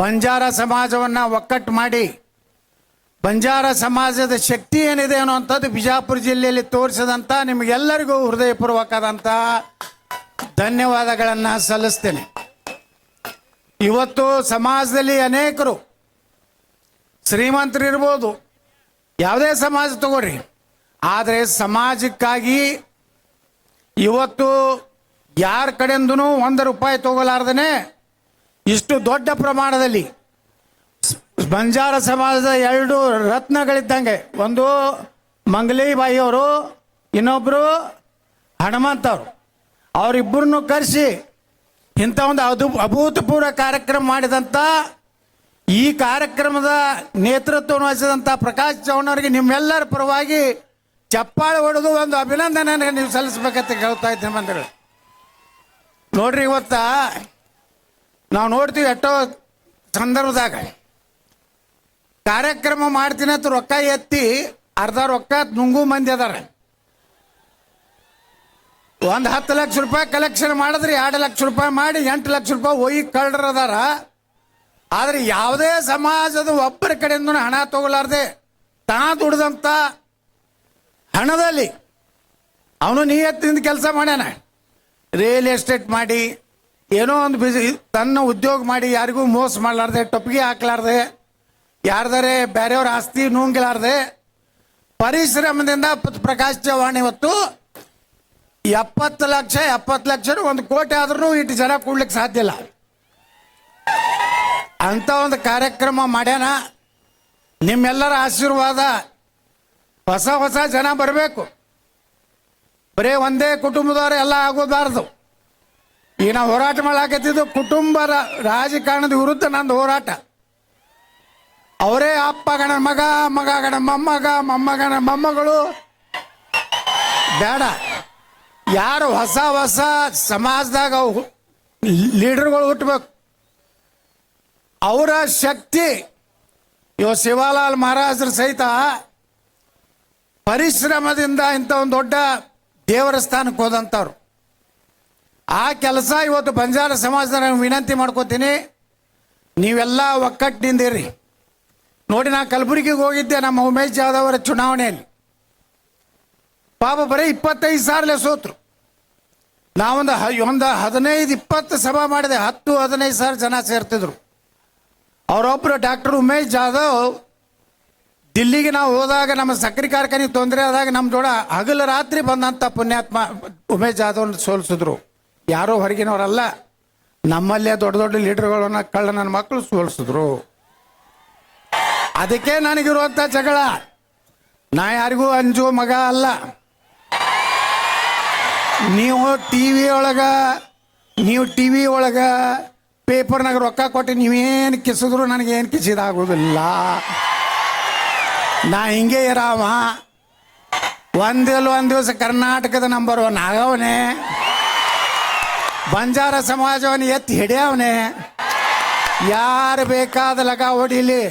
ಬಂಜಾರ ಸಮಾಜವನ್ನು ಒಕ್ಕಟ್ಟು ಮಾಡಿ. ಬಂಜಾರ ಸಮಾಜದ ಶಕ್ತಿ ಏನಿದೆ ಅನ್ನುವಂಥದ್ದು ಬಿಜಾಪುರ ಜಿಲ್ಲೆಯಲ್ಲಿ ತೋರಿಸಿದಂಥ ನಿಮಗೆಲ್ಲರಿಗೂ ಹೃದಯಪೂರ್ವಕವಾದಂಥ ಧನ್ಯವಾದಗಳನ್ನು ಸಲ್ಲಿಸ್ತೇನೆ. ಇವತ್ತು ಸಮಾಜದಲ್ಲಿ ಅನೇಕರು ಶ್ರೀಮಂತರಿರ್ಬೋದು ಯಾವುದೇ ಸಮಾಜ ತಗೋರಿ ಆದರೆ ಸಮಾಜಕ್ಕಾಗಿ ಇವತ್ತು ಯಾರ ಕಡೆಯಿಂದನೂ ಒಂದು ರೂಪಾಯಿ ತಗೋಲಾರ್ದೇ ಇಷ್ಟು ದೊಡ್ಡ ಪ್ರಮಾಣದಲ್ಲಿ ಬಂಜಾರ ಸಮಾಜದ ಎರಡು ರತ್ನಗಳಿದ್ದಂಗೆ ಒಂದು ಮಂಗಲಿಬಾಯಿ ಅವರು ಇನ್ನೊಬ್ಬರು ಹನುಮಂತ ಅವರು ಅವರಿಬ್ಬರನ್ನು ಕರೆಸಿ ಇಂಥ ಒಂದು ಅದು, ಅಭೂತಪೂರ್ವ ಕಾರ್ಯಕ್ರಮ ಮಾಡಿದಂಥ, ಈ ಕಾರ್ಯಕ್ರಮದ ನೇತೃತ್ವವನ್ನು ವಹಿಸಿದಂಥ ಪ್ರಕಾಶ್ ಚೌಹಾಣ್ ಅವರಿಗೆ ನಿಮ್ಮೆಲ್ಲರ ಪರವಾಗಿ ಚಪ್ಪಾಳೆ ಹೊಡೆದು ಒಂದು ಅಭಿನಂದನೆ ನೀವು ಸಲ್ಲಿಸ್ಬೇಕಂತ ಕೇಳ್ತಾ ಇದ್ದೀನಿ ಬಂದರು ನೋಡ್ರಿ ಇವತ್ತ ನಾವು ನೋಡ್ತೀವಿ ಎಷ್ಟೋ ಸಂದರ್ಭದಾಗ ಕಾರ್ಯಕ್ರಮ ಮಾಡ್ತೀನಿ ಅಂತ ರೊಕ್ಕ ಎತ್ತಿ ಅರ್ಧ ರೊಕ್ಕ ನುಂಗು ಮಂದಿ ಅದಾರ. ಒಂದು ಹತ್ತು ಲಕ್ಷ ರೂಪಾಯಿ ಕಲೆಕ್ಷನ್ ಮಾಡಿದ್ರೆ ಎರಡು ಲಕ್ಷ ರೂಪಾಯಿ ಮಾಡಿ ಎಂಟು ಲಕ್ಷ ರೂಪಾಯಿ ಒಯ್ಯಿ ಕಳ್ಳರ ಅದಾರ. ಆದ್ರೆ ಯಾವುದೇ ಸಮಾಜದ ಒಬ್ಬರ ಕಡೆಯಿಂದ ಹಣ ತಗೊಲಾರ್ದೆ ತಾ ದುಡ್ದಂಥ ಹಣದಲ್ಲಿ ಅವನು ನಿಯತ್ತಿಂದ ಕೆಲಸ ಮಾಡ್ಯಾನ. ರಿಯಲ್ ಎಸ್ಟೇಟ್ ಮಾಡಿ ಏನೋ ಒಂದು ಬಿಸಿ ತನ್ನ ಉದ್ಯೋಗ ಮಾಡಿ ಯಾರಿಗೂ ಮೋಸ ಮಾಡಲಾರ್ದೆ, ಟೊಪ್ಪಿಗೆ ಹಾಕ್ಲಾರ್ದೆ, ಯಾರ್ದಾರೆ ಬೇರೆಯವ್ರ ಆಸ್ತಿ ನುಂಗ್ಲಾರ್ದೆ, ಪರಿಶ್ರಮದಿಂದ ಪ್ರಕಾಶ್ ಚವ್ಹಾಣ್ ಇವತ್ತು ಎಪ್ಪತ್ತು ಲಕ್ಷ ಎಪ್ಪತ್ತು ಲಕ್ಷ ಒಂದು ಕೋಟಿ ಆದ್ರೂ ಇಟ್ಟು ಜನ ಕೂಡ್ಲಿಕ್ಕೆ ಸಾಧ್ಯ ಇಲ್ಲ. ಅಂತ ಒಂದು ಕಾರ್ಯಕ್ರಮ ಮಾಡ್ಯಾನ. ನಿಮ್ಮೆಲ್ಲರ ಆಶೀರ್ವಾದ. ಹೊಸ ಹೊಸ ಜನ ಬರಬೇಕು. ಬರೀ ಒಂದೇ ಕುಟುಂಬದವರು ಎಲ್ಲ ಆಗೋಬಾರ್ದು. ಈಗ ನಾವು ಹೋರಾಟ ಮಾಡಾಕತ್ತಿದ್ದು ಕುಟುಂಬ ರಾಜಕಾರಣದ ವಿರುದ್ಧ ನಂದು ಹೋರಾಟ. ಅವರೇ ಅಪ್ಪ ಗಣ ಮಗ ಮಗ ಗಣ ಮೊಮ್ಮಗ ಮೊಮ್ಮಗಣ ಮೊಮ್ಮಗಳು. ಬೇಡ. ಯಾರು ಹೊಸ ಹೊಸ ಸಮಾಜದಾಗ ಲೀಡರ್ಗಳು ಹುಟ್ಟಬೇಕು ಅವರ ಶಕ್ತಿ, ಇವ ಶಿವಾಲಾಲ್ ಮಹಾರಾಜರ ಸಹಿತ ಪರಿಶ್ರಮದಿಂದ ಇಂಥ ಒಂದು ದೊಡ್ಡ ದೇವರ ಸ್ಥಾನಕ್ಕೆ ಹೋದಂಥವ್ರು. ಆ ಕೆಲಸ ಇವತ್ತು ಬಂಜಾರ ಸಮಾಜದ ವಿನಂತಿ ಮಾಡ್ಕೋತೀನಿ. ನೀವೆಲ್ಲ ಒಕ್ಕಟ್ಟಿನಿಂದಿರಿ. ನೋಡಿ, ನಾ ಕಲಬುರಗಿಗೆ ಹೋಗಿದ್ದೆ, ನಮ್ಮ ಉಮೇಶ್ ಜಾಧವ್ ಅವರ ಚುನಾವಣೆಯಲ್ಲಿ. ಪಾಪ ಬರೀ ಇಪ್ಪತ್ತೈದು ಸಾವಿರ ಸೋತರು. ನಾವೊಂದು ಹ- ಒಂದು ಹದಿನೈದು, ಇಪ್ಪತ್ತು ಸಭಾ ಮಾಡಿದೆ, ಹತ್ತು, ಹದಿನೈದು ಸಾವಿರ ಜನ ಸೇರ್ತಿದ್ರು. ಅವರೊಬ್ಬರು ಡಾಕ್ಟರ್ ಉಮೇಶ್ ಜಾಧವ್, ದಿಲ್ಲಿಗೆ ನಾವು ಹೋದಾಗ ನಮ್ಮ ಸಕ್ಕರೆ ಕಾರ್ಖಾನೆಗೆ ತೊಂದರೆ ಆದಾಗ ನಮ್ಮ ಜೋಡ ಹಗಲು ರಾತ್ರಿ ಬಂದಂಥ ಪುಣ್ಯಾತ್ಮ ಉಮೇಶ್ ಜಾಧವ್ನ ಸೋಲಿಸಿದ್ರು. ಯಾರೋ ಹೊರಗಿನವರಲ್ಲ, ನಮ್ಮಲ್ಲೇ ದೊಡ್ಡ ದೊಡ್ಡ ಲೀಡರ್ಗಳನ್ನ ಕಳ್ಳ ನನ್ನ ಮಕ್ಕಳು ಸೋಲಿಸಿದ್ರು. ಅದಕ್ಕೆ ನನಗಿರುವಂಥ ಜಗಳ. ನಾ ಯಾರಿಗೂ ಅಂಜು ಮಗ ಅಲ್ಲ. ನೀವು ಟಿ ವಿ ಒಳಗ, ನೀವು ಟಿ ವಿ ಒಳಗ ಪೇಪರ್ನಾಗ ರೊಕ್ಕ ಕೊಟ್ಟು ನೀವೇನು ಕಿಸಿದ್ರು ನನಗೇನು ಕಿಸಿದಾಗೋದಿಲ್ಲ. ನಾ ಹಿಂಗೆ ಇರಾವ ಒಂದಿಲ್ಲ ಒಂದು ದಿವಸ ಕರ್ನಾಟಕದ ನಂಬರ್ ಒನ್ ಆಗವನೆ. ಬಂಜಾರ ಸಮಾಜವನ್ನು ಎತ್ತಿ ಹಿಡಿಯವನೇ. ಯಾರು ಬೇಕಾದ ಲಗ ಹೊಡಿಲಿ.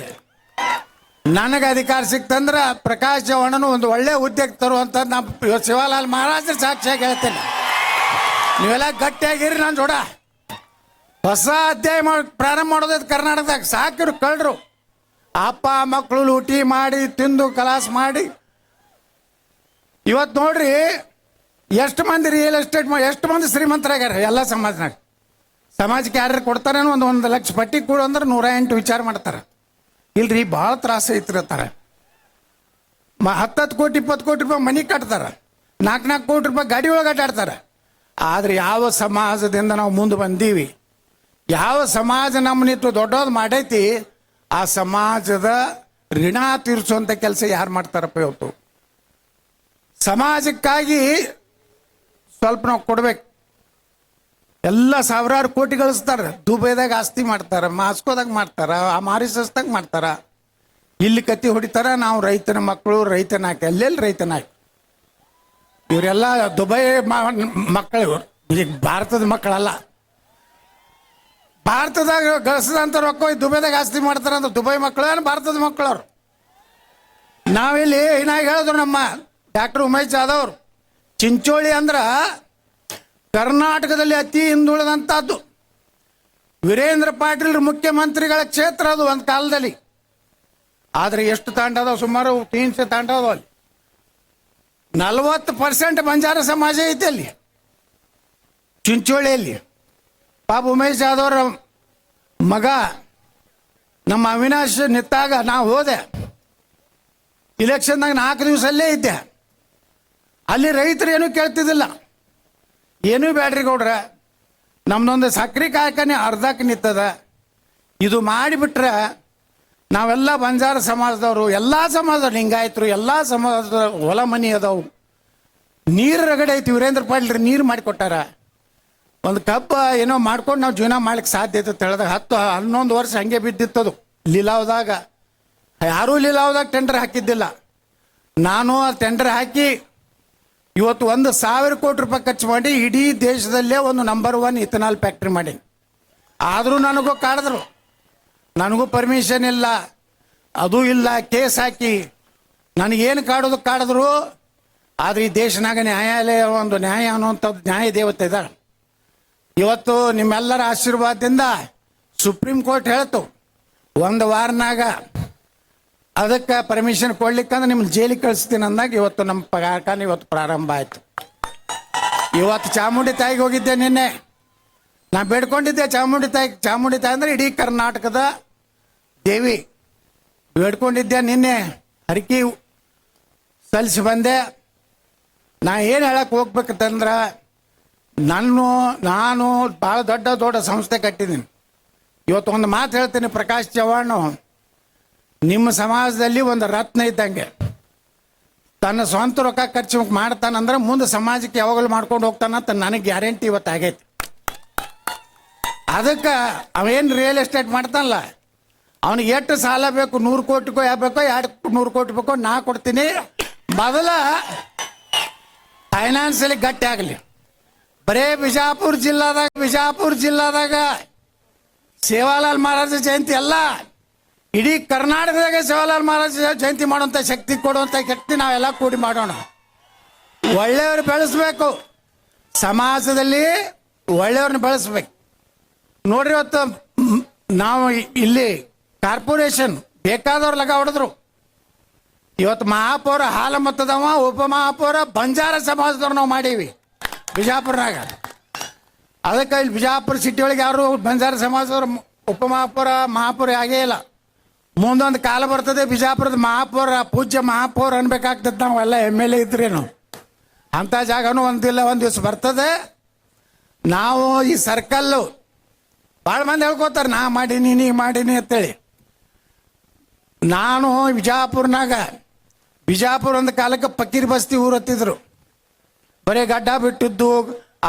ನನಗೆ ಅಧಿಕಾರ ಸಿಕ್ತಂದ್ರೆ ಪ್ರಕಾಶ್ ಚವಣನು ಒಂದು ಒಳ್ಳೆ ಉದ್ಯೋಗ ತರುವಂತ ನಮ್ಮ ಶಿವಲಾಲ್ ಮಹಾರಾಜರ ಸಾಕ್ಷಿಯಾಗಿ ಹೇಳ್ತೇನೆ. ನೀವೆಲ್ಲ ಗಟ್ಟಿಯಾಗಿರಿ ನಾನು ಜೋಡ. ಹೊಸ ಅಧ್ಯಾಯ ಮಾಡಿ ಪ್ರಾರಂಭ ಮಾಡೋದೈತೆ ಕರ್ನಾಟಕದಾಗ ಸಾಕಿರು ಕಳ್ರು ಅಪ್ಪ, ಮಕ್ಕಳು ಲೂಟಿ ಮಾಡಿ, ತಿಂದು ಕಲಾಸ್ ಮಾಡಿ. ಇವತ್ತು ನೋಡ್ರಿ ಎಷ್ಟು ಮಂದಿ ರಿಯಲ್ ಎಸ್ಟೇಟ್ ಎಷ್ಟು ಮಂದಿ ಶ್ರೀಮಂತರಾಗ್ಯಾರ ಎಲ್ಲ ಸಮಾಜನಾಗ? ಸಮಾಜಕ್ಕೆ ಯಾರು ಕೊಡ್ತಾರೇನೋ ಒಂದು ಒಂದು ಲಕ್ಷ ಪಟ್ಟಿ ಕೊಡು ಅಂದ್ರೆ ನೂರ ಎಂಟು ವಿಚಾರ ಮಾಡ್ತಾರೆ. ಇಲ್ರಿ, ಭಾಳ ತ್ರಾಸ ಐತಿರ್ತಾರೆ ಮ ಹತ್ತತ್ತು ಕೋಟಿ, ಇಪ್ಪತ್ತು ಕೋಟಿ ರೂಪಾಯಿ ಮನೆ ಕಟ್ತಾರೆ. ನಾಲ್ಕು ನಾಲ್ಕು ಕೋಟಿ ರೂಪಾಯಿ ಗಾಡಿ ಒಳಗೆ ಆಟಾಡ್ತಾರೆ ಆದರೆ ಯಾವ ಸಮಾಜದಿಂದ ನಾವು ಮುಂದೆ ಬಂದೀವಿ? ಯಾವ ಸಮಾಜ ನಮ್ಮನಿತ್ತು ದೊಡ್ಡದು ಮಾಡೈತಿ? ಆ ಸಮಾಜದ ಋಣ ತೀರಿಸುವಂಥ ಕೆಲಸ ಯಾರು ಮಾಡ್ತಾರಪ್ಪ ಇವತ್ತು? ಸಮಾಜಕ್ಕಾಗಿ ಸ್ವಲ್ಪ ನಾವು ಕೊಡ್ಬೇಕು. ಎಲ್ಲ ಸಾವಿರಾರು ಕೋಟಿ ಗಳಿಸ್ತಾರೆ. ದುಬೈದಾಗ ಆಸ್ತಿ ಮಾಡ್ತಾರೆ, ಮಾಸ್ಕೋದಾಗ ಮಾಡ್ತಾರ, ಆ ಮಾರಿಸಸ್ದಾಗ ಮಾಡ್ತಾರ. ಇಲ್ಲಿ ಕತ್ತಿ ಹೊಡಿತಾರ, ನಾವು ರೈತನ ಮಕ್ಕಳು ರೈತನ ಹಾಕಿ ಎಲ್ಲೆಲ್ಲಿ ರೈತನ ಹಾಕಿ. ಇವರೆಲ್ಲ ದುಬೈ ಮಕ್ಕಳು ಇವರು. ಈಗ ಭಾರತದ ಮಕ್ಕಳಲ್ಲ. ಭಾರತದಾಗ ಗಳಿಸಿದಂಥ ರೊಕ್ಕ ದುಬೈದಾಗ ಆಸ್ತಿ ಮಾಡ್ತಾರ ಅಂದ್ರೆ ದುಬೈ ಮಕ್ಕಳು ಭಾರತದ ಮಕ್ಕಳವ್ರು ನಾವಿಲ್ಲಿ ಏನಾಗಿ ಹೇಳಿದ್ರು ನಮ್ಮ ಡಾಕ್ಟರ್ ಉಮೇಶ್ ಜಾಧವ್ ಚಿಂಚೋಳಿ ಅಂದ್ರ ಕರ್ನಾಟಕದಲ್ಲಿ ಅತಿ ಹಿಂದುಳಿದಂಥದ್ದು ವೀರೇಂದ್ರ ಪಾಟೀಲ್ ಮುಖ್ಯಮಂತ್ರಿಗಳ ಕ್ಷೇತ್ರ ಅದು ಒಂದು ಕಾಲದಲ್ಲಿ. ಆದ್ರೆ ಎಷ್ಟು ತಾಂಡ ಅದಾವ? ಸುಮಾರು ತೀನ್ಸೆ ತಾಂಡ ಅದಾವ ಅಲ್ಲಿ. ನಲ್ವತ್ತು ಪರ್ಸೆಂಟ್ ಬಂಜಾರ ಸಮಾಜ ಐತೆ ಅಲ್ಲಿ. ಚಿಂಚೋಳಿಯಲ್ಲಿ. ಪಾಪ ಉಮೇಶ್ ಯಾದವ್ರ ಮಗ, ನಮ್ಮ ಅವಿನಾಶ್ ನಿತ್ತಾಗ ನಾ ಹೋದೆ. ಇಲೆಕ್ಷನ್ದಾಗ ನಾಲ್ಕು ದಿವಸ ಅಲ್ಲೇ ಇದ್ದೆ. ಅಲ್ಲಿ ರೈತರು ಏನೂ ಕೇಳ್ತಿದ್ದಿಲ್ಲ. ಏನೂ ಬೇಡ್ರಿ ಗೌಡ್ರ. ನಮ್ದೊಂದು ಸಕ್ರೆ ಕಾಯಕನೇ ಅರ್ಧಕ್ಕೆ ನಿಂತದ. ಇದು ಮಾಡಿಬಿಟ್ರೆ ನಾವೆಲ್ಲ ಬಂಜಾರ ಸಮಾಜದವರು, ಎಲ್ಲ ಸಮಾಜದವ್ರು, ಲಿಂಗಾಯತರು, ಎಲ್ಲ ಸಮಾಜದ ಹೊಲ ಮನಿ ಅದಾವು. ನೀರು ರಗಡೆ ಐತಿ, ವೀರೇಂದ್ರ ಪಾಟೀಲ್ ನೀರು ಮಾಡಿಕೊಟ್ಟಾರ. ಒಂದು ಕಬ್ಬ ಏನೋ ಮಾಡ್ಕೊಂಡು ನಾವು ಜೀವನ ಮಾಡ್ಲಿಕ್ಕೆ ಸಾಧ್ಯ ಐತೆ ಹೇಳಿದಾಗ ಹತ್ತು, ಹನ್ನೊಂದು ವರ್ಷ ಹಂಗೆ ಬಿದ್ದಿತ್ತದು ಲೀಲಾವದಾಗ. ಯಾರೂ ಲೀಲಾವದಾಗ ಟೆಂಡರ್ ಹಾಕಿದ್ದಿಲ್ಲ. ನಾನು ಆ ಟೆಂಡರ್ ಹಾಕಿ ಇವತ್ತು ಒಂದು ಸಾವಿರ ಕೋಟಿ ರೂಪಾಯಿ ಖರ್ಚು ಮಾಡಿ ಇಡೀ ದೇಶದಲ್ಲೇ ಒಂದು ನಂಬರ್ ಒನ್ ಇಥನಾಲ್ ಫ್ಯಾಕ್ಟ್ರಿ ಮಾಡಿ. ಆದರೂ ನನಗೂ ಕಾಡಿದ್ರು. ನನಗೂ ಪರ್ಮಿಷನ್ ಇಲ್ಲ. ಅದು ಇಲ್ಲ ಕೇಸ್ ಹಾಕಿ. ನನಗೇನು ಕಾಡೋದು ಕಾಡಿದ್ರು. ಆದ್ರೆ ಈ ದೇಶನಾಗ ನ್ಯಾಯಾಲಯ ಒಂದು ನ್ಯಾಯ ಅನ್ನುವಂಥದ್ದು ನ್ಯಾಯ ದೇವತೆ ಇದ್ದಾಳೆ ಇವತ್ತು ನಿಮ್ಮೆಲ್ಲರ ಆಶೀರ್ವಾದದಿಂದ ಸುಪ್ರೀಂ ಕೋರ್ಟ್ ಹೇಳ್ತು, ಒಂದು ವಾರನಾಗ ಅದಕ್ಕೆ ಪರ್ಮಿಷನ್ ಕೊಡ್ಲಿಕ್ಕಂದ್ರೆ ನಿಮ್ಮ ಜೈಲಿಗೆ ಕಳಿಸ್ತೀನಿ ಅಂದಾಗ ಇವತ್ತು ನಮ್ಮ ಕಾರ್ಖಾನೆ ಇವತ್ತು ಪ್ರಾರಂಭ ಆಯ್ತು. ಇವತ್ತು ಚಾಮುಂಡಿ ತಾಯಿಗೆ ಹೋಗಿದ್ದೆ ನಿನ್ನೆ. ನಾ ಬೇಡ್ಕೊಂಡಿದ್ದೆ ಚಾಮುಂಡಿ ತಾಯಿ ಚಾಮುಂಡಿ ತಾಯಿ ಅಂದ್ರೆ ಇಡೀ ಕರ್ನಾಟಕದ ದೇವಿ. ಬೇಡ್ಕೊಂಡಿದ್ದೆ ನಿನ್ನೆ. ಹರಕಿ ಸಲ್ಲಿಸಿ ಬಂದೆ. ನಾ ಏನು ಹೇಳಕ್ಕೆ ಹೋಗ್ಬೇಕಂತಂದ್ರೆ ನಾನು ನಾನು ಭಾಳ ದೊಡ್ಡ ದೊಡ್ಡ ಸಂಸ್ಥೆ ಕಟ್ಟಿದ್ದೀನಿ. ಇವತ್ತು ಒಂದು ಮಾತು ಹೇಳ್ತೀನಿ ಪ್ರಕಾಶ್ ಚವ್ಹಾಣ್ ನಿಮ್ಮ ಸಮಾಜದಲ್ಲಿ ಒಂದು ರತ್ನ ಇದ್ದಂಗೆ. ತನ್ನ ಸ್ವಂತ ರೊಕ್ಕ ಖರ್ಚು ಮಾಡ್ತಾನಂದ್ರೆ ಮುಂದೆ ಸಮಾಜಕ್ಕೆ ಯಾವಾಗಲೂ ಮಾಡ್ಕೊಂಡು ಹೋಗ್ತಾನಂತ ನನಗೆ ಗ್ಯಾರಂಟಿ ಇವತ್ತು ಆಗೈತಿ. ಅದಕ್ಕೆ ಅವೇನು ರಿಯಲ್ ಎಸ್ಟೇಟ್ ಮಾಡ್ತಾನಲ್ಲ, ಅವನಿಗೆ ಎಷ್ಟು ಸಾಲ ಬೇಕು, ನೂರು ಕೋಟಿಗೋ ಯಾಬೇಕೋ ಎರಡು ನೂರು ಕೋಟಿ ಬೇಕೋ ನಾ ಕೊಡ್ತೀನಿ. ಮೊದಲ ಫೈನಾನ್ಸಲ್ಲಿ ಗಟ್ಟಿ ಆಗಲಿ. ಬರೇ ಬಿಜಾಪುರ ಜಿಲ್ಲಾದಾಗ ಬಿಜಾಪುರ ಜಿಲ್ಲಾದಾಗ ಸೇವಾಲಾಲ್ ಮಹಾರಾಜ ಜಯಂತಿ ಅಲ್ಲ. ಇಡೀ ಕರ್ನಾಟಕದಾಗ ಜವಾಹರ್ಲಾಲ್ ಮಹಾರಾಜ ಜಯಂತಿ ಮಾಡುವಂಥ ಶಕ್ತಿ ಕೊಡುವಂಥ ಶಕ್ತಿ ನಾವೆಲ್ಲ ಕೂಡಿ ಮಾಡೋಣ. ಒಳ್ಳೆಯವ್ರು ಬೆಳೆಸ್ಬೇಕು. ಸಮಾಜದಲ್ಲಿ ಒಳ್ಳೆಯವ್ರನ್ನ ಬೆಳೆಸ್ಬೇಕು. ನೋಡ್ರಿ ಇವತ್ತು ನಾವು ಇಲ್ಲಿ ಕಾರ್ಪೊರೇಷನ್ ಬೇಕಾದವ್ರ ಲಗ ಹೊಡೆದ್ರು. ಇವತ್ತು ಮಹಾಪೌರ ಹಾಲ ಮತ್ತದವ, ಉಪ ಮಹಾಪೌರ, ಬಂಜಾರ ಸಮಾಜದವ್ರು ನಾವು ಮಾಡೀವಿ. ಬಿಜಾಪುರನಾಗ. ಅದಕ್ಕೆ ಇಲ್ಲಿ ಬಿಜಾಪುರ ಸಿಟಿ ಒಳಗೆ ಯಾರು ಬಂಜಾರ ಸಮಾಜದವ್ರು ಉಪಮಹಾಪೌರ ಉಪ ಮಹಾಪೌರ ಮಹಾಪೌರ ಆಗೇ ಇಲ್ಲ. ಮುಂದೊಂದು ಕಾಲ ಬರ್ತದೆ, ಬಿಜಾಪುರದ ಮಹಾಪೌರ, ಪೂಜ್ಯ ಮಹಾಪೌರ ಅನ್ಬೇಕಾಗ್ತದೆ ನಾವೆಲ್ಲ ಎಂ ಎಲ್ ಎ ಇದ್ರೇನು. ಅಂಥ ಜಾಗನೂ ಒಂದಿಲ್ಲ, ಒಂದು ದಿವಸ ಬರ್ತದೆ. ನಾವು ಈ ಸರ್ಕಲ್ಲು ಭಾಳ ಮಂದಿ ಹೇಳ್ಕೊತಾರೆ, ನಾ ಮಾಡೀನಿ, ನೀ ಮಾಡೀನಿ ಅಂತೇಳಿ. ನಾನು ಬಿಜಾಪುರ್ನಾಗ ಬಿಜಾಪುರ ಒಂದು ಕಾಲಕ್ಕೆ ಪಕ್ಕೀರ್ ಬಸ್ತಿ ಊರತ್ತಿದ್ರು. ಹತ್ತಿದ್ರು ಬರೀ ಗಡ್ಡ ಬಿಟ್ಟಿದ್ದು,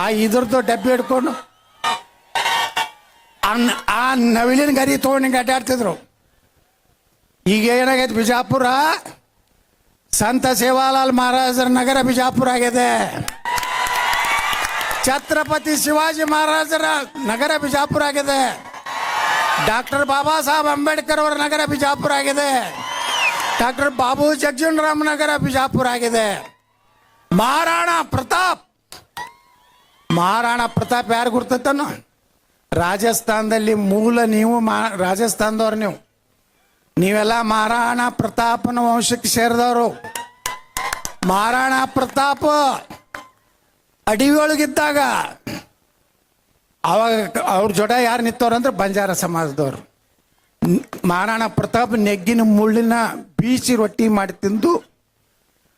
ಆ ಇದ್ರದ್ದು ಡಬ್ಬಿ ಹಿಡ್ಕೊಂಡು. ಆ ನವಿಲಿನ ಗರಿ ತೊಗೊಂಡು ಅಡ್ಡಾಡ್ತಿದ್ರು. ಈಗ ಏನಾಗೈತೆ ಬಿಜಾಪುರ? ಸಂತ ಸೇವಾಲಾಲ್ ಮಹಾರಾಜರ ನಗರ ಬಿಜಾಪುರ ಆಗಿದೆ. ಛತ್ರಪತಿ ಶಿವಾಜಿ ಮಹಾರಾಜರ ನಗರ ಬಿಜಾಪುರ ಆಗಿದೆ. ಡಾಕ್ಟರ್ ಬಾಬಾ ಸಾಹೇಬ್ ಅಂಬೇಡ್ಕರ್ ಅವರ ನಗರ ಬಿಜಾಪುರ ಆಗಿದೆ. ಡಾಕ್ಟರ್ ಬಾಬು ಜಗಜನ್ ರಾಮ್ ನಗರ ಬಿಜಾಪುರ ಆಗಿದೆ. ಮಹಾರಾಣಾ ಪ್ರತಾಪ್. ಮಹಾರಾಣಾ ಪ್ರತಾಪ್ ಯಾರು ಗುರ್ತತನು ರಾಜಸ್ಥಾನದಲ್ಲಿ ಮೂಲ ನೀವು ಮಾ ರಾಜಸ್ಥಾನದವ್ರು ನೀವು. ನೀವೆಲ್ಲ ಮಹಾರಾಣ ಪ್ರತಾಪನ ವಂಶಕ್ಕೆ ಸೇರಿದವರು. ಮಹಾರಾಣ ಪ್ರತಾಪ ಅಡಿಯೊಳಗಿದ್ದಾಗ ಅವಾಗ ಅವ್ರ ಜೊತೆ ಯಾರು ನಿಂತವ್ರಂದ್ರೆ ಬಂಜಾರ ಸಮಾಜದವ್ರು. ಮಹಾರಾಣ ಪ್ರತಾಪ್ ನೆಗ್ಗಿನ ಮುಳ್ಳಿನ ಬೀಸಿ ರೊಟ್ಟಿ ಮಾಡಿ ತಿಂದು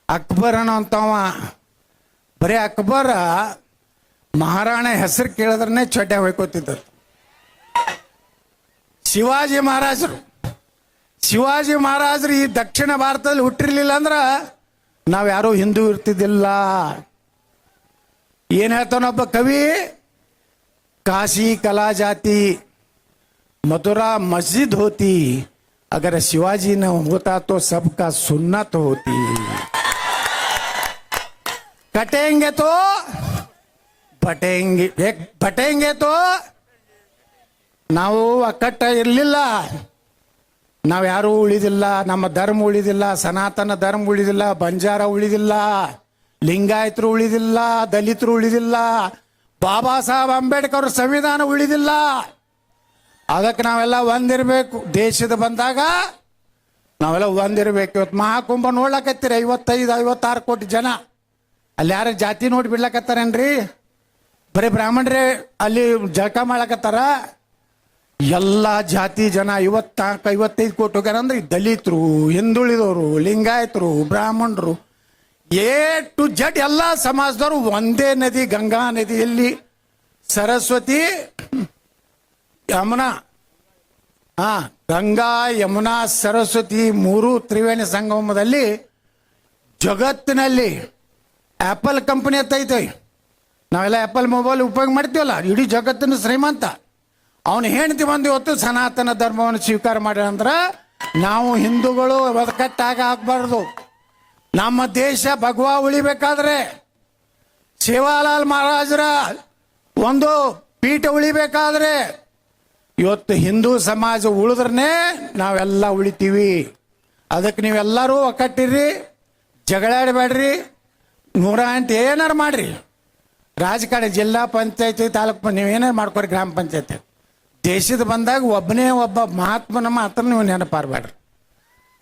ಅಕ್ಬರ್ ಅಂತವ. ಬರೀ ಅಕ್ಬರ ಮಹಾರಾಣ ಹೆಸರು ಕೇಳಿದ್ರೆ ಚೊಡ್ಡೆ ಹೊಯ್ಕೋತಿದ್ದರು. ಶಿವಾಜಿ ಮಹಾರಾಜರು. ಶಿವಾಜಿ ಮಹಾರಾಜರು ಈ ದಕ್ಷಿಣ ಭಾರತದಲ್ಲಿ ಹುಟ್ಟಿರ್ಲಿಲ್ಲ ಅಂದ್ರೆ ನಾವು ಯಾರೋ ಹಿಂದೂ ಇರ್ತಿದ್ದಿಲ್ಲ. ಏನು ಹೇಳ್ತಾನೊಬ್ಬ ಕವಿ, ಕಾಶಿ ಕಲಾ ಜಾತಿ ಮಧುರಾ ಮಸ್ಜಿದ್ ಹೋತಿ, ಅಗರ ಶಿವಾಜಿನ ಹೋತಾತೋ ಸಬ್ಕಾ ಸುನ್ನತ್ ಹೋತಿ. ಕಟೆಂಗೆ ತೋ? ಬಟೆಂಗೆ ಬಟೆಂಗೆ ತೋ? ನಾವು ಕಟ್ಟ ಇರಲಿಲ್ಲ. ನಾವು ಯಾರೂ ಉಳಿದಿಲ್ಲ, ನಮ್ಮ ಧರ್ಮ ಉಳಿದಿಲ್ಲ, ಸನಾತನ ಧರ್ಮ ಉಳಿದಿಲ್ಲ, ಬಂಜಾರ ಉಳಿದಿಲ್ಲ, ಲಿಂಗಾಯತರು ಉಳಿದಿಲ್ಲ, ದಲಿತರು ಉಳಿದಿಲ್ಲ, ಬಾಬಾ ಸಾಹೇಬ್ ಅಂಬೇಡ್ಕರ್ ಸಂವಿಧಾನ ಉಳಿದಿಲ್ಲ. ಅದಕ್ಕೆ ನಾವೆಲ್ಲ ಒಂದಿರಬೇಕು. ದೇಶದ ಬಂದಾಗ ನಾವೆಲ್ಲ ಒಂದಿರಬೇಕು. ಇವತ್ತು ಮಹಾಕುಂಭ ನೋಡ್ಲಕತ್ತೀರಿ? ಐವತ್ತೈದು, ಐವತ್ತಾರು ಕೋಟಿ ಜನ. ಅಲ್ಲಿ ಯಾರ ಜಾತಿ ನೋಡಿ ಬಿಡ್ಲಕತ್ತಾರೇನ್ರಿ? ಬರೀ ಬ್ರಾಹ್ಮಣರೇ ಅಲ್ಲಿ ಜಳಕ ಮಾಡ್ಲಕತ್ತಾರ? ಎಲ್ಲ ಜಾತಿ ಜನ ಐವತ್ತಾಕ ಐವತ್ತೈದು ಕೋಟಿ ಹೋಗ್ಯಾರ ಅಂದ್ರೆ ದಲಿತರು, ಹಿಂದುಳಿದವರು, ಲಿಂಗಾಯತರು, ಬ್ರಾಹ್ಮಣರು, ಎ ಟು ಜಡ್ ಎಲ್ಲ ಸಮಾಜದವರು ಒಂದೇ ನದಿ, ಗಂಗಾ ನದಿಯಲ್ಲಿ ಸರಸ್ವತಿ, ಯಮುನಾ ಹಾ ಗಂಗಾ, ಯಮುನಾ, ಸರಸ್ವತಿ ಮೂರು ತ್ರಿವೇಣಿ ಸಂಗಮದಲ್ಲಿ ಜಗತ್ತಿನಲ್ಲಿ ಆಪಲ್ ಕಂಪನಿ ಐತೆ. ನಾವೆಲ್ಲ ಆಪಲ್ ಮೊಬೈಲ್ ಉಪಯೋಗ ಮಾಡ್ತೀವಲ್ಲ, ಇಡೀ ಜಗತ್ತಿನ ಶ್ರೀಮಂತ. ಅವನು ಹೆಂಡತಿ ಬಂದು ಇವತ್ತು ಸನಾತನ ಧರ್ಮವನ್ನು ಸ್ವೀಕಾರ ಮಾಡ್ಯಾರ ಅಂದ್ರೆ ನಾವು ಹಿಂದೂಗಳು ಒದಕಟ್ಟಾಗ ಆಗಬಾರ್ದು. ನಮ್ಮ ದೇಶ ಭಗವಾ ಉಳಿಬೇಕಾದ್ರೆ ಶಿವಾಲಾಲ್ ಮಹಾರಾಜರ ಒಂದು ಪೀಠ ಉಳಿಬೇಕಾದ್ರೆ ಇವತ್ತು ಹಿಂದೂ ಸಮಾಜ ಉಳಿದ್ರೇ ನಾವೆಲ್ಲ ಉಳಿತೀವಿ. ಅದಕ್ಕೆ ನೀವೆಲ್ಲರೂ ಒಕ್ಕಟ್ಟಿರಿ ಜಗಳಾಡಬೇಡ್ರಿ ನೂರ ಎಂಟು ಏನಾರು ಮಾಡ್ರಿ. ರಾಜಕಾರಣ, ಜಿಲ್ಲಾ ಪಂಚಾಯತಿ ತಾಲೂಕು, ನೀವೇನಾರು ಮಾಡ್ಕೊರಿ ಗ್ರಾಮ ಪಂಚಾಯತಿ. ದೇಶದ ಬಂದಾಗ ಒಬ್ಬನೇ ಒಬ್ಬ ಮಹಾತ್ಮನ ಮಾತ್ರ ನೀವು ನೆನಪಾರ್ಬೇಡ್ರಿ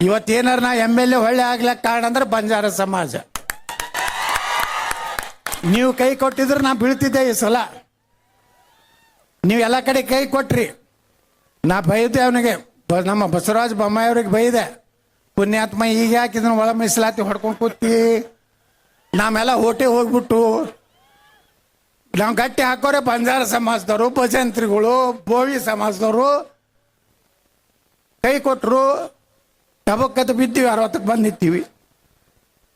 ಇವತ್ತೇನಾರು ನಾ ಎಂ ಎಲ್ ಎ ಹೊಳ್ಳೆ ಆಗ್ಲಕ್ಕೆ ಕಾರಣ ಅಂದ್ರೆ ಬಂಜಾರ ಸಮಾಜ. ನೀವು ಕೈ ಕೊಟ್ಟಿದ್ರೆ ನಾ ಬೀಳ್ತಿದ್ದೆ ಈ ಸಲ. ನೀವು ಎಲ್ಲ ಕಡೆ ಕೈ ಕೊಟ್ರಿ. ನಾ ಬೈದೆ ಅವನಿಗೆ ನಮ್ಮ ಬಸವರಾಜ ಬೊಮ್ಮಾಯಿ ಅವ್ರಿಗೆ ಬೈದೆ, ಪುಣ್ಯಾತ್ಮ ಈಗ ಯಾಕಿದನು ಒಳ ಮೀಸಲಾತಿ ಹೊಡ್ಕೊಂಡು ಕೂತಿ. ನಾವೆಲ್ಲ ಓಟೆ ಹೋಗ್ಬಿಟ್ಟು ನಾವು ಗಟ್ಟಿ ಹಾಕೋರೆ ಬಂಜಾರ ಸಮಾಜದವರು, ಭಜಂತ್ರಿಗಳು ಬೋವಿ ಸಮಾಜದವರು. ಕೈ ಕೊಟ್ಟರು ಟಬಕ್ಕದ್ದು ಬಿದ್ದೀವಿ, ಅರವತ್ತಕ್ಕೆ ಬಂದು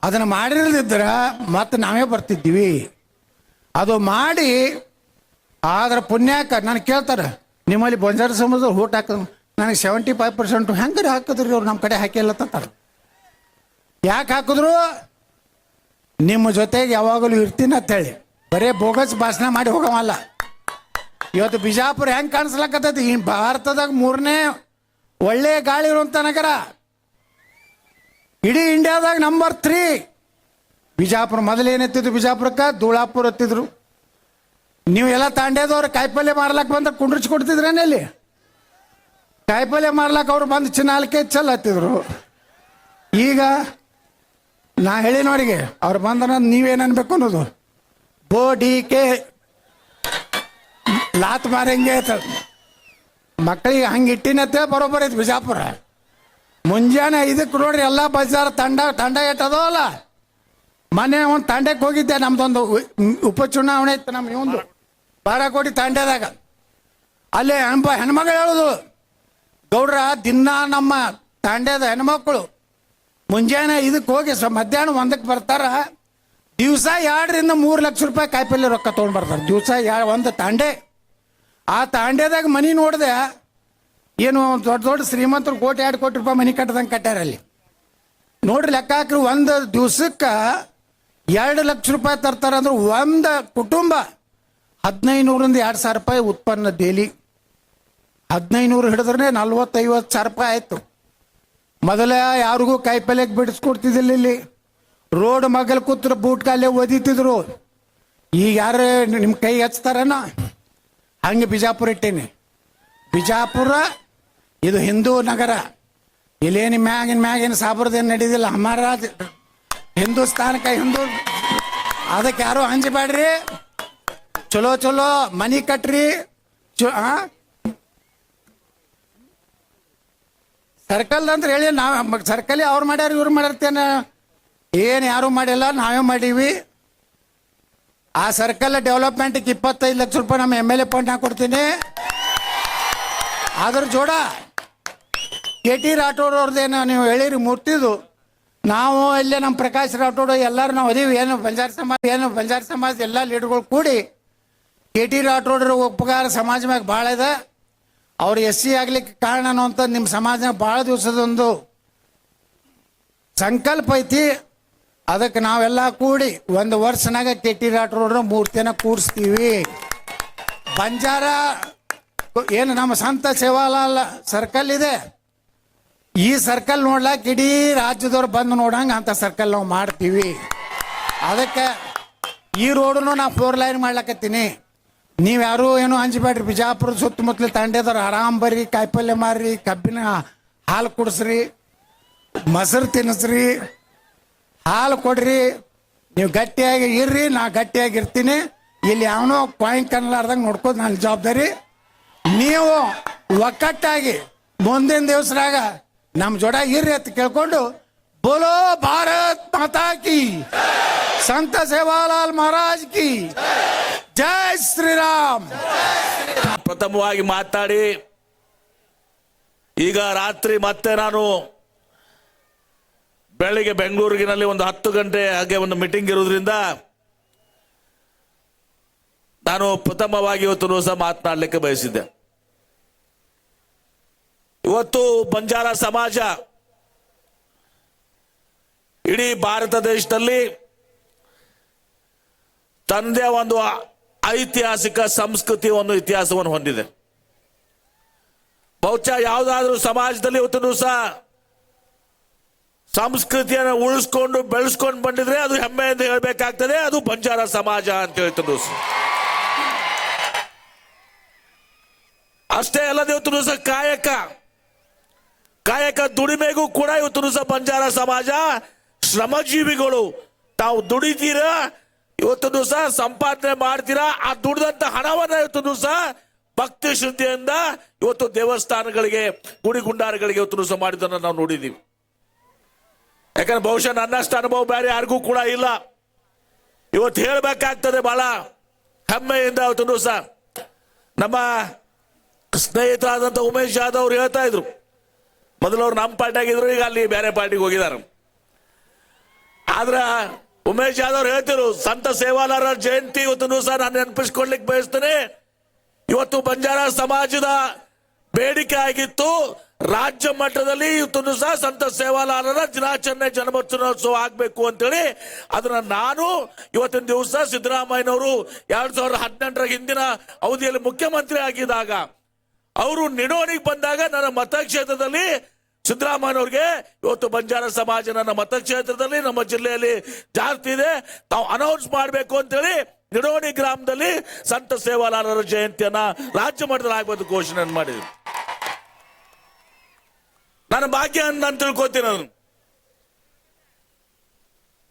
ಅದನ್ನು ಮಾಡಿರದಿದ್ರೆ ಮತ್ತೆ ನಾವೇ ಬರ್ತಿದ್ದೀವಿ. ಅದು ಮಾಡಿ, ಆದ್ರೆ ಪುಣ್ಯಾಕ ನಾನು ಕೇಳ್ತಾರೆ, ನಿಮ್ಮಲ್ಲಿ ಬಂಜಾರ ಸಮಾಜ ಊಟ ಹಾಕಿದ್ ನನಗೆ ಸೆವೆಂಟಿ ಫೈವ್ ಪರ್ಸೆಂಟ್ ಹೆಂಗಾರೆ ಹಾಕಿದ್ರಿ ಅವ್ರು ನಮ್ಮ ಕಡೆ ಹಾಕಿಲ್ಲ ತಂತಾರೆ ಯಾಕೆ ಹಾಕಿದ್ರು? ನಿಮ್ಮ ಜೊತೆಗೆ ಯಾವಾಗಲೂ ಇರ್ತೀನಿ ಅಂತೇಳಿ. ಬರೇ ಬೋಗಸ್ ಭಾಷಣ ಮಾಡಿ ಹೋಗವಲ್ಲ ಇವತ್ತು ಬಿಜಾಪುರ ಹೆಂಗೆ ಕಾಣಿಸ್ಲಕತ್ತೈತಿ? ಈ ಭಾರತದಾಗ ಮೂರನೇ ಒಳ್ಳೆ ಗಾಳಿ ಇರುವಂತ ನಗರ. ಇಡೀ ಇಂಡಿಯಾದಾಗ ನಂಬರ್ ತ್ರೀ ಬಿಜಾಪುರ ಮೊದಲು ಏನೆತ್ತಿದ್ರು ಬಿಜಾಪುರಕ್ಕೆ? ಧೂಳಾಪುರ ಎತ್ತಿದ್ರು. ನೀವು ಎಲ್ಲ ತಾಂಡ್ಯದವ್ರು ಕಾಯಿಪಲ್ಯ ಮಾರ್ಲಕ್ ಬಂದ್ರೆ ಕುಂಡ್ರಿಸಿ ಕೊಡ್ತಿದ್ರೇನೆ ಅಲ್ಲಿ ಕಾಯಿಪಲ್ಯ ಮಾರ್ಲಕ್ ಅವ್ರು ಬಂದು ಚಿನ್ನಾಲ್ಕೆ ಚಲ್ ಹತ್ತಿದ್ರು. ಈಗ ನಾ ಹೇಳಿನ ಅವರಿಗೆ ಅವ್ರು ಬಂದ್ರ ನೀವೇನು ಅನ್ಬೇಕು ಅನ್ನೋದು. ಬೋ ಡಿ ಕೆ ಲಾತ್ ಮಾರಂಗೆ ಆಯ್ತ. ಮಕ್ಕಳಿಗೆ ಹಂಗೆ ಇಟ್ಟಿನತ್ತೆ ಬರೋಬ್ಬರ ಐತಿ ಬಿಜಾಪುರ. ಮುಂಜಾನೆ ಇದಕ್ಕೆ ನೋಡ್ರಿ ಎಲ್ಲ ಬಜಾರ್ ತಂಡ ತಂಡ ಎಟ್ಟದೋ ಅಲ್ಲ. ಮೊನ್ನೆ ಒಂದು ತಂಡಕ್ಕೆ ಹೋಗಿದ್ದೆ, ನಮ್ದೊಂದು ಉಪಚುನಾವಣೆ ಇತ್ತು ನಮ್ಮ ಇವಂದು ಬಾರಾಕೋಟಿ ತಂಡದಾಗ. ಅಲ್ಲಿ ಹೆಣ್ಮ, ಹೆಣ್ಮಗಳು ಹೇಳೋದು, ಗೌಡ್ರ ದಿನ ನಮ್ಮ ತಾಂಡ್ಯದ ಹೆಣ್ಮಕ್ಳು. ಮುಂಜಾನೆ ಇದಕ್ಕೆ ಹೋಗಿ ಸ, ಮಧ್ಯಾಹ್ನ ಒಂದಕ್ಕೆ ಬರ್ತಾರ. ದಿವಸ ಎರಡರಿಂದ ಮೂರು ಲಕ್ಷ ರೂಪಾಯಿ ಕಾಯಿಪಲ್ಲೆ ರೊಕ್ಕ ತೊಗೊಂಡು ದಿವಸ ಎರಡು ಒಂದು ತಾಂಡೆ. ಆ ತಾಂಡೆದಾಗ ಮನಿ ನೋಡಿದೆ ಏನು ದೊಡ್ಡ ದೊಡ್ಡ ಶ್ರೀಮಂತರು ಕೋಟಿ ಎರಡು ಕೋಟಿ ರೂಪಾಯಿ ಮನಿ ಕಟ್ಟದಂಗೆ ಕಟ್ಟಾರ ಅಲ್ಲಿ. ನೋಡ್ರಿ ಲೆಕ್ಕ ಹಾಕ್ರಿ, ಒಂದು ದಿವ್ಸಕ್ಕೆ ಎರಡು ಲಕ್ಷ ರೂಪಾಯಿ ತರ್ತಾರೆ ಅಂದ್ರೆ ಒಂದು ಕುಟುಂಬ ಹದಿನೈದು ನೂರಿಂದ ಎರಡು ಸಾವಿರ ರೂಪಾಯಿ ಉತ್ಪನ್ನ ಡೇಲಿ. ಹದಿನೈದು ನೂರು ಹಿಡಿದ್ರೆ ನಲ್ವತ್ತೈವತ್ತು ಸಾವಿರ ರೂಪಾಯಿ ಆಯಿತು. ಮೊದಲ ಯಾರಿಗೂ ಕಾಯಿಪಲ್ಯಕ್ಕೆ ಬಿಡಿಸ್ಕೊಡ್ತಿದ್ದಿಲ್ಲ ಇಲ್ಲಿ. ರೋಡ್ ಮಗಲ್ ಕೂತ್ರ ಬೂಟ್ ಕಾಲೇ ಓದಿತಿದ್ರು ಈಗ ಯಾರು ನಿಮ್ಮ ಕೈ ಹಚ್ತಾರನ? ಹಂಗೆ ಬಿಜಾಪುರ ಇಟ್ಟೇನಿ. ಬಿಜಾಪುರ, ಇದು ಹಿಂದೂ ನಗರ. ಇಲ್ಲೇನು ಮ್ಯಾಗಿನ ಮ್ಯಾಗಿನ ಸಾಬ್ರದೇನು ನಡೀದಿಲ್ಲ. ಅಮರಾಜ್ ಹಿಂದೂಸ್ತಾನಕ್ಕೆ ಹಿಂದೂ. ಅದಕ್ಕೆ ಯಾರು ಹಂಚಬೇಡ್ರಿ ಚಲೋ ಚಲೋ, ಮನಿ ಕಟ್ರಿ. ಸರ್ಕಲ್ ಅಂದ್ರೆ ಹೇಳಿ ನಾವು ಸರ್ಕಲ್ ಅವ್ರು ಮಾಡ್ಯಾರ, ಇವ್ರು ಮಾಡ್ಯಾರ್ತೇನ ಏನು ಯಾರು ಮಾಡಿಲ್ಲ, ನಾವೇ ಮಾಡೀವಿ. ಆ ಸರ್ಕಲ್ ಡೆವಲಪ್ಮೆಂಟ್ಗೆ ಇಪ್ಪತ್ತೈದು ಲಕ್ಷ ರೂಪಾಯಿ ನಮ್ಮ ಎಂ ಎಲ್ ಎ ಫಂಡ್ ಹಾಕೊಡ್ತೀನಿ. ಅದ್ರ ಜೋಡ ಕೆ ಟಿ ರಾಠೋಡ್ ಅವ್ರದ್ದೇನು ನೀವು ಹೇಳಿರಿ ಮೂರ್ತಿದು. ನಾವು ಇಲ್ಲೇ ನಮ್ಮ ಪ್ರಕಾಶ್ ರಾಠೋಡ್, ಎಲ್ಲರೂ ನಾವು ಅದೀವಿ. ಏನು ಬಂಜಾರ ಸಮಾಜ, ಏನು ಬಂಜಾರ ಸಮಾಜ, ಎಲ್ಲ ಲೀಡರ್ಗಳು ಕೂಡಿ ಕೆ ಟಿ ರಾಠೋಡ್ರ ಉಪಕಾರ ಸಮಾಜ ಮ್ಯಾಗ ಭಾಳ ಇದೆ. ಅವ್ರು ಎಸ್ ಸಿ ಆಗ್ಲಿಕ್ಕೆ ಕಾರಣ ಅಂತ ನಿಮ್ಮ ಸಮಾಜ ಭಾಳ ದಿವಸದೊಂದು ಸಂಕಲ್ಪ ಐತಿ. ಅದಕ್ಕೆ ನಾವೆಲ್ಲ ಕೂಡಿ ಒಂದು ವರ್ಷನಾಗ ಕೆ ಟಿ ರಾಠೋಡ್ರ ಮೂರ್ತಿಯನ್ನ ಕೂಡಿಸ್ತೀವಿ ಬಂಜಾರ ಏನು ನಮ್ಮ ಸಂತ ಸೇವಾಲಾಲ್ ಸರ್ಕಲ್ ಇದೆ. ಈ ಸರ್ಕಲ್ ನೋಡ್ಲಾಕ ಇಡೀ ರಾಜ್ಯದವ್ರು ಬಂದು ನೋಡಂಗ ಅಂತ ಸರ್ಕಲ್ ನಾವು ಮಾಡ್ತೀವಿ. ಅದಕ್ಕೆ ಈ ರೋಡನ್ನು ನಾ ಫೋರ್ ಲೈನ್ ಮಾಡ್ಲಕತ್ತೀನಿ. ನೀವ್ಯಾರು ಏನು ಹಂಚಬೇಡ್ರಿ ಬಿಜಾಪುರದ ಸುತ್ತಮುತ್ತಲ ತಂಡದವ್ರು ಆರಾಮ್ ಬರ್ರಿ ಕಾಯಿಪಲ್ಯ ಮಾರ್ರಿ, ಕಬ್ಬಿನ ಹಾಲು ಕುಡಿಸ್ರಿ, ಮೊಸರು ತಿನ್ನಿಸ್ರಿ ಹಾಲು ಕೊಡ್ರಿ. ನೀವು ಗಟ್ಟಿಯಾಗಿ ಇರ್ರಿ, ನಾ ಗಟ್ಟಿಯಾಗಿ ಇರ್ತೀನಿ ಇಲ್ಲಿ ಯಾವನೋ ಪಾಯಿಂಟ್ ಕನ್ನಲಾರ್ದಂಗೆ ನೋಡ್ಕೋದು ನನ್ನ ಜವಾಬ್ದಾರಿ. ನೀವು ಒಕ್ಕಟ್ಟಾಗಿ ಮುಂದಿನ ದಿವಸರಾಗ ನಮ್ಮ ಜೋಡ ಇರ್ರಿ ಅಂತ ಕೇಳ್ಕೊಂಡು, ಬೋಲೋ ಭಾರತ್ ಮಾತಾ ಕಿ, ಸಂತ ಸೇವಾಲಾಲ್ ಮಹಾರಾಜ್ ಕಿ, ಜೈ ಶ್ರೀರಾಮ್. ಪ್ರಥಮವಾಗಿ ಮಾತಾಡಿ, ಈಗ ರಾತ್ರಿ ಮತ್ತೆ ನಾನು ಬೆಳಿಗ್ಗೆ ಬೆಂಗಳೂರಿನಲ್ಲಿ ಒಂದು ಹತ್ತು ಗಂಟೆ ಹಾಗೆ ಒಂದು ಮೀಟಿಂಗ್ ಇರೋದ್ರಿಂದ ನಾನು ಪ್ರಥಮವಾಗಿ ಇವತ್ತು ಸಹ ಮಾತನಾಡಲಿಕ್ಕೆ ಬಯಸಿದ್ದೆ. ಇವತ್ತು ಬಂಜಾರ ಸಮಾಜ ಇಡೀ ಭಾರತ ದೇಶದಲ್ಲಿ ತನ್ನದೇ ಒಂದು ಐತಿಹಾಸಿಕ ಸಂಸ್ಕೃತಿ ಒಂದು ಇತಿಹಾಸವನ್ನು ಹೊಂದಿದೆ. ಬಹುಶಃ ಯಾವುದಾದ್ರೂ ಸಮಾಜದಲ್ಲಿ ಇವತ್ತು ಸಹ ಸಂಸ್ಕೃತಿಯನ್ನು ಉಳಿಸ್ಕೊಂಡು ಬೆಳೆಸ್ಕೊಂಡು ಬಂದಿದ್ರೆ ಅದು ಹೆಮ್ಮೆ ಅಂತ ಹೇಳಬೇಕಾಗ್ತದೆ, ಅದು ಬಂಜಾರ ಸಮಾಜ ಅಂತ ಹೇಳ್ತಾರೆ ಅಷ್ಟೇ ಅಲ್ಲದೆ ಇವತ್ತು ದಿವಸ ಕಾಯಕ. ಕಾಯಕ ದುಡಿಮೆಗೂ ಕೂಡ ಇವತ್ತು ದಿವಸ ಬಂಜಾರ ಸಮಾಜ. ಶ್ರಮಜೀವಿಗಳು, ತಾವು ದುಡಿತೀರ, ಇವತ್ತು ದಿವಸ ಸಂಪಾದನೆ ಮಾಡ್ತೀರಾ, ಆ ದುಡಿದಂತ ಹಣವನ್ನ ಇವತ್ತು ದಿವಸ ಭಕ್ತಿ ಶ್ರದ್ಧೆಯಿಂದ ಇವತ್ತು ದೇವಸ್ಥಾನಗಳಿಗೆ, ಗುಡಿ ಗುಂಡಾರಗಳಿಗೆ ಇವತ್ತು ದಿವಸ ಮಾಡಿದ್ದನ್ನು ನಾವು ನೋಡಿದ್ದೀವಿ. ಯಾಕಂದ್ರೆ ಬಹುಶಃ ನನ್ನಷ್ಟು ಅನುಭವ ಬೇರೆ ಯಾರಿಗೂ ಕೂಡ ಇಲ್ಲ. ಇವತ್ತು ಹೇಳಬೇಕಾಗ್ತದೆ ಬಹಳ ಹೆಮ್ಮೆಯಿಂದ ಅವತ್ತು ಸಹ ನಮ್ಮ ಸ್ನೇಹಿತರಾದಂಥ ಉಮೇಶ್ ಯಾದವ್ ಅವ್ರು ಹೇಳ್ತಾ ಇದ್ರು. ಮೊದಲು ಅವ್ರು ನಮ್ಮ ಪಾರ್ಟಿಯಾಗಿದ್ರು, ಈಗ ಅಲ್ಲಿ ಬೇರೆ ಪಾರ್ಟಿಗೆ ಹೋಗಿದ್ದಾರೆ. ಆದ್ರೆ ಉಮೇಶ್ ಯಾದವ್ ಹೇಳ್ತಿರು ಸಂತ ಸೇವಾಲಾರ ಜಯಂತಿ ಇವತ್ತು ಸಹ ನಾನು ನೆನಪಿಸ್ಕೊಳ್ಲಿಕ್ಕೆ ಬಯಸ್ತೇನೆ. ಇವತ್ತು ಬಂಜಾರ ಸಮಾಜದ ಬೇಡಿಕೆ ಆಗಿತ್ತು. ರಾಜ್ಯ ಮಟ್ಟದಲ್ಲಿ ಇವತ್ತು ಸಹ ಸಂತ ಸೇವಾಲಾರರ ದಿನಾಚರಣೆ ಜನ್ಮೋತ್ಸವ ಆಗ್ಬೇಕು ಅಂತೇಳಿ. ಅದನ್ನ ನಾನು ಇವತ್ತಿನ ದಿವಸ ಸಿದ್ದರಾಮಯ್ಯನವರು ಎರಡ್ ಸಾವಿರದ ಹದಿನೆಂಟರ ಹಿಂದಿನ ಅವಧಿಯಲ್ಲಿ ಮುಖ್ಯಮಂತ್ರಿ ಆಗಿದ್ದಾಗ, ಅವರು ನಿಡೋಣಿಗೆ ಬಂದಾಗ ನನ್ನ ಮತಕ್ಷೇತ್ರದಲ್ಲಿ ಸಿದ್ದರಾಮಯ್ಯನವ್ರಿಗೆ ಇವತ್ತು ಬಂಜಾರ ಸಮಾಜ ನನ್ನ ಮತಕ್ಷೇತ್ರದಲ್ಲಿ ನಮ್ಮ ಜಿಲ್ಲೆಯಲ್ಲಿ ಜಾಸ್ತಿ ಇದೆ, ತಾವು ಅನೌನ್ಸ್ ಮಾಡಬೇಕು ಅಂತೇಳಿ ನಿಡೋಣಿ ಗ್ರಾಮದಲ್ಲಿ ಸಂತ ಸೇವಾಲಾರರ ಜಯಂತಿಯನ್ನ ರಾಜ್ಯ ಮಟ್ಟದಲ್ಲಿ ಆಗ್ಬೋದು ಘೋಷಣೆ ಮಾಡಿದ್ರು. ನನ್ನ ಭಾಗ್ಯ ಅಂತ ನಾನು ತಿಳ್ಕೊತೀನಿ ಅದನ್ನು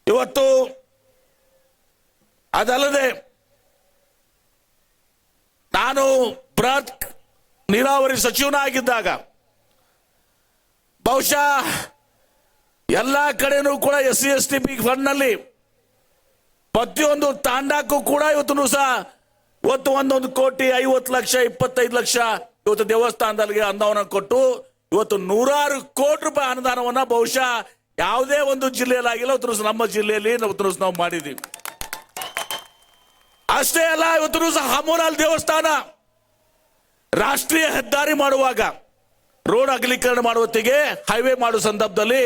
ಇವತ್ತು ಅದಲ್ಲದೆ ನಾನು ಬೃಹತ್ ನೀರಾವರಿ ಸಚಿವನಾಗಿದ್ದಾಗ ಬಹುಶಃ ಎಲ್ಲ ಕಡೆನೂ ಕೂಡ S C S T P ಫಂಡ್ನಲ್ಲಿ ಪ್ರತಿಯೊಂದು ತಾಂಡಕ್ಕೂ ಕೂಡ ಇವತ್ತು ಸಹ ಇವತ್ತು ಒಂದೊಂದು ಕೋಟಿ ಐವತ್ತು ಲಕ್ಷ, ಇಪ್ಪತ್ತೈದು ಲಕ್ಷ ಇವತ್ತು ದೇವಸ್ಥಾನದಲ್ಲಿ ಅನುದಾನ ಕೊಟ್ಟು ಇವತ್ತು ನೂರಾರು ಕೋಟಿ ರೂಪಾಯಿ ಅನುದಾನವನ್ನ ಬಹುಶಃ ಯಾವುದೇ ಒಂದು ಜಿಲ್ಲೆಯಲ್ಲಿ ಆಗಿಲ್ಲ ನಮ್ಮ ಜಿಲ್ಲೆಯಲ್ಲಿ ಸಹ ನಾವು ಮಾಡಿದೀವಿ ಅಷ್ಟೇ ಅಲ್ಲ ಇವತ್ತು ಹಮೂಲಾಲ್ ದೇವಸ್ಥಾನ ರಾಷ್ಟ್ರೀಯ ಹೆದ್ದಾರಿ ಮಾಡುವಾಗ, ರೋಡ್ ಅಗಲೀಕರಣ ಮಾಡುವತ್ತಿಗೆ ಹೈವೇ ಮಾಡುವ ಸಂದರ್ಭದಲ್ಲಿ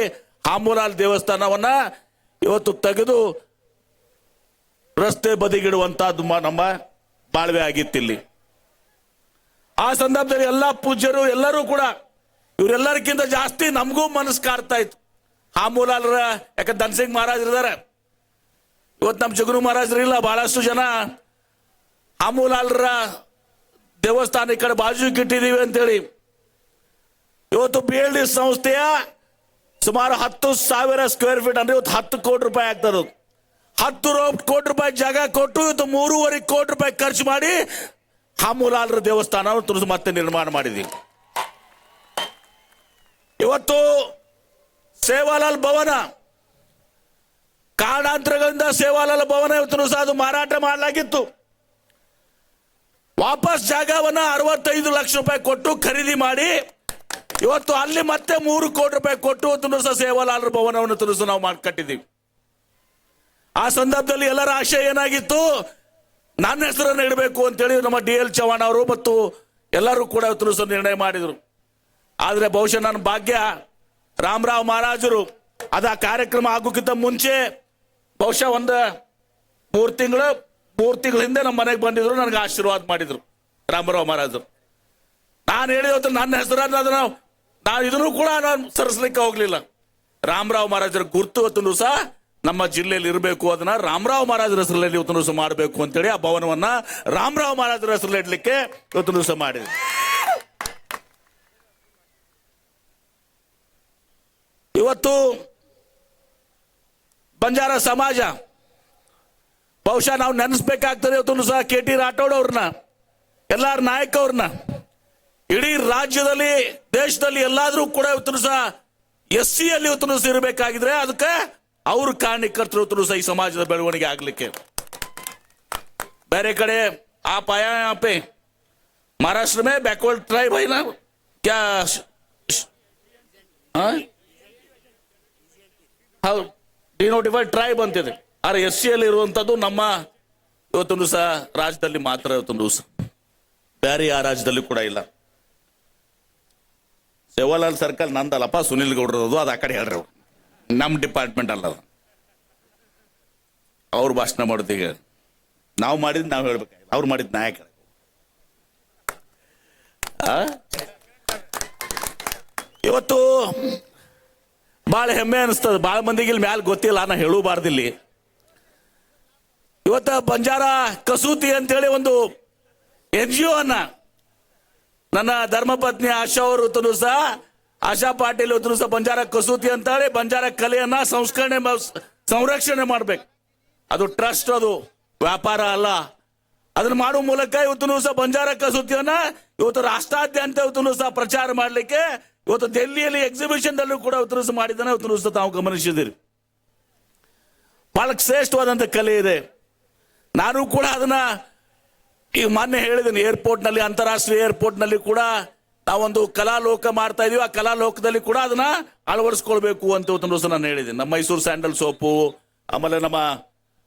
ಹಾಮೂಲಾಲ್ ದೇವಸ್ಥಾನವನ್ನ ಇವತ್ತು ತೆಗೆದು ರಸ್ತೆ ಬದಿಗಿಡುವಂತಹದ್ದು ನಮ್ಮ ಬಾಳ್ವೆ ಆಗಿತ್ತಿಲ್ಲಿ ಆ ಸಂದರ್ಭದಲ್ಲಿ ಎಲ್ಲ ಪೂಜ್ಯರು, ಎಲ್ಲರೂ ಕೂಡ ಇವರೆಲ್ಲರಿಗಿಂತ ಜಾಸ್ತಿ ನಮಗೂ ಮನಸ್ಸು ಕಾಡ್ತಾ ಇತ್ತು. ಹಾಮೂಲಾಲ್ರ ಯಾಕೆ ಧನ್ಸಿಂಗ್ ಮಹಾರಾಜ್ ಇದ್ದಾರೆ ಇವತ್ತು ನಮ್ಮ ಜಗನು ಮಹಾರಾಜರು ಇಲ್ಲ, ಬಹಳಷ್ಟು ಜನ. ಹಾಮೂಲಾಲ್ರ ದೇವಸ್ಥಾನ ಈ ಕಡೆ ಬಾಜುಗೆ ಇಟ್ಟಿದ್ದೀವಿ ಅಂತೇಳಿ. ಇವತ್ತು ಬಿ ಎಲ್ ಡಿ ಸಂಸ್ಥೆಯ ಸುಮಾರು ಹತ್ತು ಸಾವಿರ ಸ್ಕ್ವೇರ್ ಫೀಟ್ ಅಂದ್ರೆ ಇವತ್ತು ಹತ್ತು ಕೋಟಿ ರೂಪಾಯಿ ಆಗ್ತದೆ ಹತ್ತು ಕೋಟಿ ರೂಪಾಯಿ ಜಾಗ ಕೊಟ್ಟು ಇವತ್ತು ಮೂರುವರೆ ಕೋಟಿ ರೂಪಾಯಿ ಖರ್ಚು ಮಾಡಿ ಹಾಮೂಲಾಲ್ರ ದೇವಸ್ಥಾನ ಮತ್ತೆ ನಿರ್ಮಾಣ ಮಾಡಿದ್ದೀವಿ. ಇವತ್ತು ಸೇವಾಲಾಲ್ ಭವನ ಕಾರಣಾಂತರಗಳಿಂದ ಸೇವಾಲಾಲ್ ಭವನ ಇವತ್ತು ಸಹ ಅದು ಮಾರಾಟ ಮಾಡಲಾಗಿತ್ತು. ವಾಪಸ್ ಜಾಗವನ್ನ ಅರವತ್ತೈದು ಲಕ್ಷ ರೂಪಾಯಿ ಕೊಟ್ಟು ಖರೀದಿ ಮಾಡಿ, ಇವತ್ತು ಅಲ್ಲಿ ಮತ್ತೆ ಮೂರು ಕೋಟಿ ರೂಪಾಯಿ ಕೊಟ್ಟು ಇವತ್ತು ಸಹ ಸೇವಾಲಾಲ್ ಭವನವನ್ನು ತುನುಸು ನಾವು ಮಾಡಿ ಕಟ್ಟಿದ್ದೀವಿ ಆ ಸಂದರ್ಭದಲ್ಲಿ ಎಲ್ಲರ ಆಶಯ ಏನಾಗಿತ್ತು? ನನ್ನ ಹೆಸರನ್ನು ಇಡಬೇಕು ಅಂತೇಳಿ ನಮ್ಮ ಡಿ ಎಲ್ ಚವಾಣ್ ಅವರು ಮತ್ತು ಎಲ್ಲರೂ ಕೂಡ ಇವತ್ತು ನಿರ್ಣಯ ಮಾಡಿದರು. ಆದ್ರೆ ಬಹುಶಃ ನನ್ನ ಭಾಗ್ಯ ರಾಮರಾವ್ ಮಹಾರಾಜರು. ಅದ ಕಾರ್ಯಕ್ರಮ ಆಗೋಕ್ಕಿಂತ ಮುಂಚೆ ಬಹುಶಃ ಒಂದು ಮೂರು ತಿಂಗಳು, ಮೂರು ತಿಂಗಳ ಹಿಂದೆ ನಮ್ಮ ಮನೆಗೆ ಬಂದಿದ್ರು, ನನಗೆ ಆಶೀರ್ವಾದ ಮಾಡಿದ್ರು ರಾಮರಾವ್ ಮಹಾರಾಜರು. ನಾನು ಹೇಳಿದ ನನ್ನ ಹೆಸರನ್ನು ಅದನ್ನ ನಾನು ಇದನ್ನು ಕೂಡ ನಾನು ಸರಿಸಲಿಕ್ಕೆ ಹೋಗಲಿಲ್ಲ. ರಾಮರಾವ್ ಮಹಾರಾಜರ ಗುರ್ತು ಇವತ್ತು ಸಹ ನಮ್ಮ ಜಿಲ್ಲೆಯಲ್ಲಿ ಇರಬೇಕು, ಅದನ್ನ ರಾಮರಾವ್ ಮಹಾರಾಜರ ಹೆಸರಲ್ಲಿ ಇವತ್ತು ದಿವಸ ಮಾಡಬೇಕು ಅಂತೇಳಿ ಆ ಭವನವನ್ನ ರಾಮರಾವ್ ಮಹಾರಾಜರ ಹೆಸರಲ್ಲಿ ಇಡಲಿಕ್ಕೆ ಇವತ್ತು ದಿವಸ ಮಾಡಿದ್ವಿ ಇವತ್ತು ಬಂಜಾರ ಸಮಾಜ, ಬಹುಶಃ ನಾವು ನೆನೆಸ್ಬೇಕಾಗ್ತದೆ ಇವತ್ತು ಸಹ ಕೆ ಟಿ ರಾಠೋಡ್ ಅವ್ರನ್ನ ಎಲ್ಲಾರ ನಾಯಕ ಅವ್ರನ್ನ. ಇಡೀ ರಾಜ್ಯದಲ್ಲಿ, ದೇಶದಲ್ಲಿ ಎಲ್ಲಾದರೂ ಕೂಡ ಇವತ್ತು ಸಹ ಎಸ್ ಸಿ ಅಲ್ಲಿ ಇವತ್ತು ಸಹ ಇರಬೇಕಾಗಿದ್ರೆ ಅದಕ್ಕೆ ಅವ್ರ ಕಾರಣಕರ್ತರು ಇವತ್ತು ಸಹ ಈ ಸಮಾಜದ ಬೆಳವಣಿಗೆ ಆಗ್ಲಿಕ್ಕೆ. ಬೇರೆ ಕಡೆ ಆ ಪಾಯ ಮಹಾರಾಷ್ಟ್ರ ಮೇ ಬ್ಯಾಕ್ವರ್ಡ್ ಟ್ರೈಬ್ ಐ ನಾ ಕ್ಯಾ ಹೌದು. ಡಿನೋಟಿಫೈಡ್ ಟ್ರೈಬ್ ಅಂತಿದೆ ಆದ್ರೆ ಎಸ್ ಸಿ ಅಲ್ಲಿ ಇರುವಂತದ್ದು ನಮ್ಮ ಇವತ್ತೊಂದು ದಿವಸ ರಾಜ್ಯದಲ್ಲಿ ಮಾತ್ರ ಇವತ್ತೊಂದು ದಿವಸ. ಬೇರೆ ಆ ರಾಜ್ಯದಲ್ಲಿ ಕೂಡ ಇಲ್ಲ. ಸೇವಾಲಾಲ್ ಸರ್ಕಲ್ ನಂದಲ್ಲಪ್ಪ, ಸುನಿಲ್ ಗೌಡ್ರು ಅದು ಆ ಕಡೆ ಹೇಳ್ರಿ. ನಮ್ಮ ಡಿಪಾರ್ಟ್ಮೆಂಟ್ ಅಲ್ಲ ಅದು. ಅವ್ರು ಭಾಷಣ ಮಾಡೋದೀಗ ನಾವು ಮಾಡಿದ್ ನಾವು ಹೇಳ್ಬೇಕಾಗಿಲ್ಲ. ಅವ್ರು ಮಾಡಿದ್ ನಾಯಕ. ಇವತ್ತು ಬಹಳ ಹೆಮ್ಮೆ ಅನಿಸ್ತದೆ. ಭಾಳ ಮಂದಿಗೆ ಇಲ್ಲಿ ಮ್ಯಾಲ ಗೊತ್ತಿಲ್ಲ, ನಾ ಹೇಳಬಾರ್ದಿಲ್ಲಿ ಇವತ್ತ ಬಂಜಾರ ಕಸೂತಿ ಅಂತೇಳಿ ಒಂದು ಎನ್ ಜಿ ಅನ್ನ. ನನ್ನ ಧರ್ಮಪತ್ನಿ ಆಶಾ ಅವರು ಸಹ, ಆಶಾ ಪಾಟೀಲ್ ಹೊತ್ತನು ಸಹ ಬಂಜಾರ ಕಸೂತಿ ಅಂತೇಳಿ ಬಂಜಾರ ಕಲೆಯನ್ನ ಸಂಸ್ಕರಣೆ ಸಂರಕ್ಷಣೆ ಮಾಡ್ಬೇಕು. ಅದು ಟ್ರಸ್ಟ್ ಅದು, ವ್ಯಾಪಾರ ಅಲ್ಲ. ಅದನ್ನ ಮಾಡುವ ಮೂಲಕ ಇವತ್ತು ಸಹ ಬಂಜಾರ ಕಸೂತಿಯನ್ನ ಇವತ್ತು ರಾಷ್ಟ್ರಾದ್ಯಂತ ಇವತ್ತು ಸಹ ಪ್ರಚಾರ ಮಾಡಲಿಕ್ಕೆ ಇವತ್ತು ದೆಹಲಿಯಲ್ಲಿ ಎಕ್ಸಿಬಿಷನ್ ದಲ್ಲೂ ಕೂಡ ಉತ್ತರಿಸ ಮಾಡಿದ್ದಾನೆ. ಉತ್ತರಿಸ ತಾವು ಗಮನಿಸಿದಿರಿ ಬಹಳ ಶ್ರೇಷ್ಠವಾದಂತ ಕಲೆ ಇದೆ. ನಾನು ಕೂಡ ಅದನ್ನ ಈಗ ಮೊನ್ನೆ ಹೇಳಿದ್ದೀನಿ. ಏರ್ಪೋರ್ಟ್ನಲ್ಲಿ ಅಂತಾರಾಷ್ಟ್ರೀಯ ಏರ್ಪೋರ್ಟ್ನಲ್ಲಿ ಕೂಡ ನಾವೊಂದು ಕಲಾಲೋಕ ಮಾಡ್ತಾ ಇದೀವಿ. ಆ ಕಲಾಲೋಕದಲ್ಲಿ ಕೂಡ ಅದನ್ನ ಅಳವಡಿಸ್ಕೊಳ್ಬೇಕು ಅಂತ ದಿವಸ ನಾನು ಹೇಳಿದ್ದೀನಿ. ನಮ್ಮ ಮೈಸೂರು ಸ್ಯಾಂಡಲ್ ಸೋಪು, ಆಮೇಲೆ ನಮ್ಮ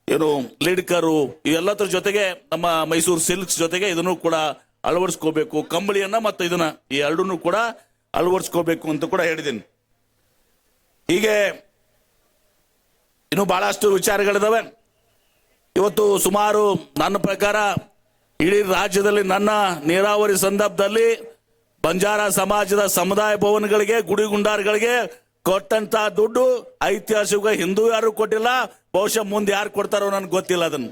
ಏನು ಲಿಡ್ಕರು ಇವೆಲ್ಲದ್ರ ಜೊತೆಗೆ ನಮ್ಮ ಮೈಸೂರು ಸಿಲ್ಕ್ಸ್ ಜೊತೆಗೆ ಇದನ್ನು ಕೂಡ ಅಳವಡಿಸ್ಕೋಬೇಕು ಕಂಬಳಿಯನ್ನ ಮತ್ತು ಇದನ್ನ ಈ ಎರಡನ್ನೂ ಕೂಡ ಅಳವಡಿಸ್ಕೋಬೇಕು ಅಂತ ಕೂಡ ಹೇಳಿದ್ದೀನಿ. ಹೀಗೆ ಇನ್ನು ಬಹಳಷ್ಟು ವಿಚಾರಗಳಿದಾವೆ. ಇವತ್ತು ಸುಮಾರು ನನ್ನ ಪ್ರಕಾರ ಇಡೀ ರಾಜ್ಯದಲ್ಲಿ ನನ್ನ ನೀರಾವರಿ ಸಂದರ್ಭದಲ್ಲಿ ಬಂಜಾರ ಸಮಾಜದ ಸಮುದಾಯ ಭವನಗಳಿಗೆ ಗುಡಿ ಗುಂಡಾರ್ಗಳಿಗೆ ಕೊಟ್ಟಂತ ದುಡ್ಡು ಐತಿಹಾಸಿಕ ಹಿಂದೂ ಯಾರು ಕೊಟ್ಟಿಲ್ಲ, ಬಹುಶಃ ಮುಂದೆ ಯಾರು ಕೊಡ್ತಾರೋ ನನ್ಗೆ ಗೊತ್ತಿಲ್ಲ ಅದನ್ನು.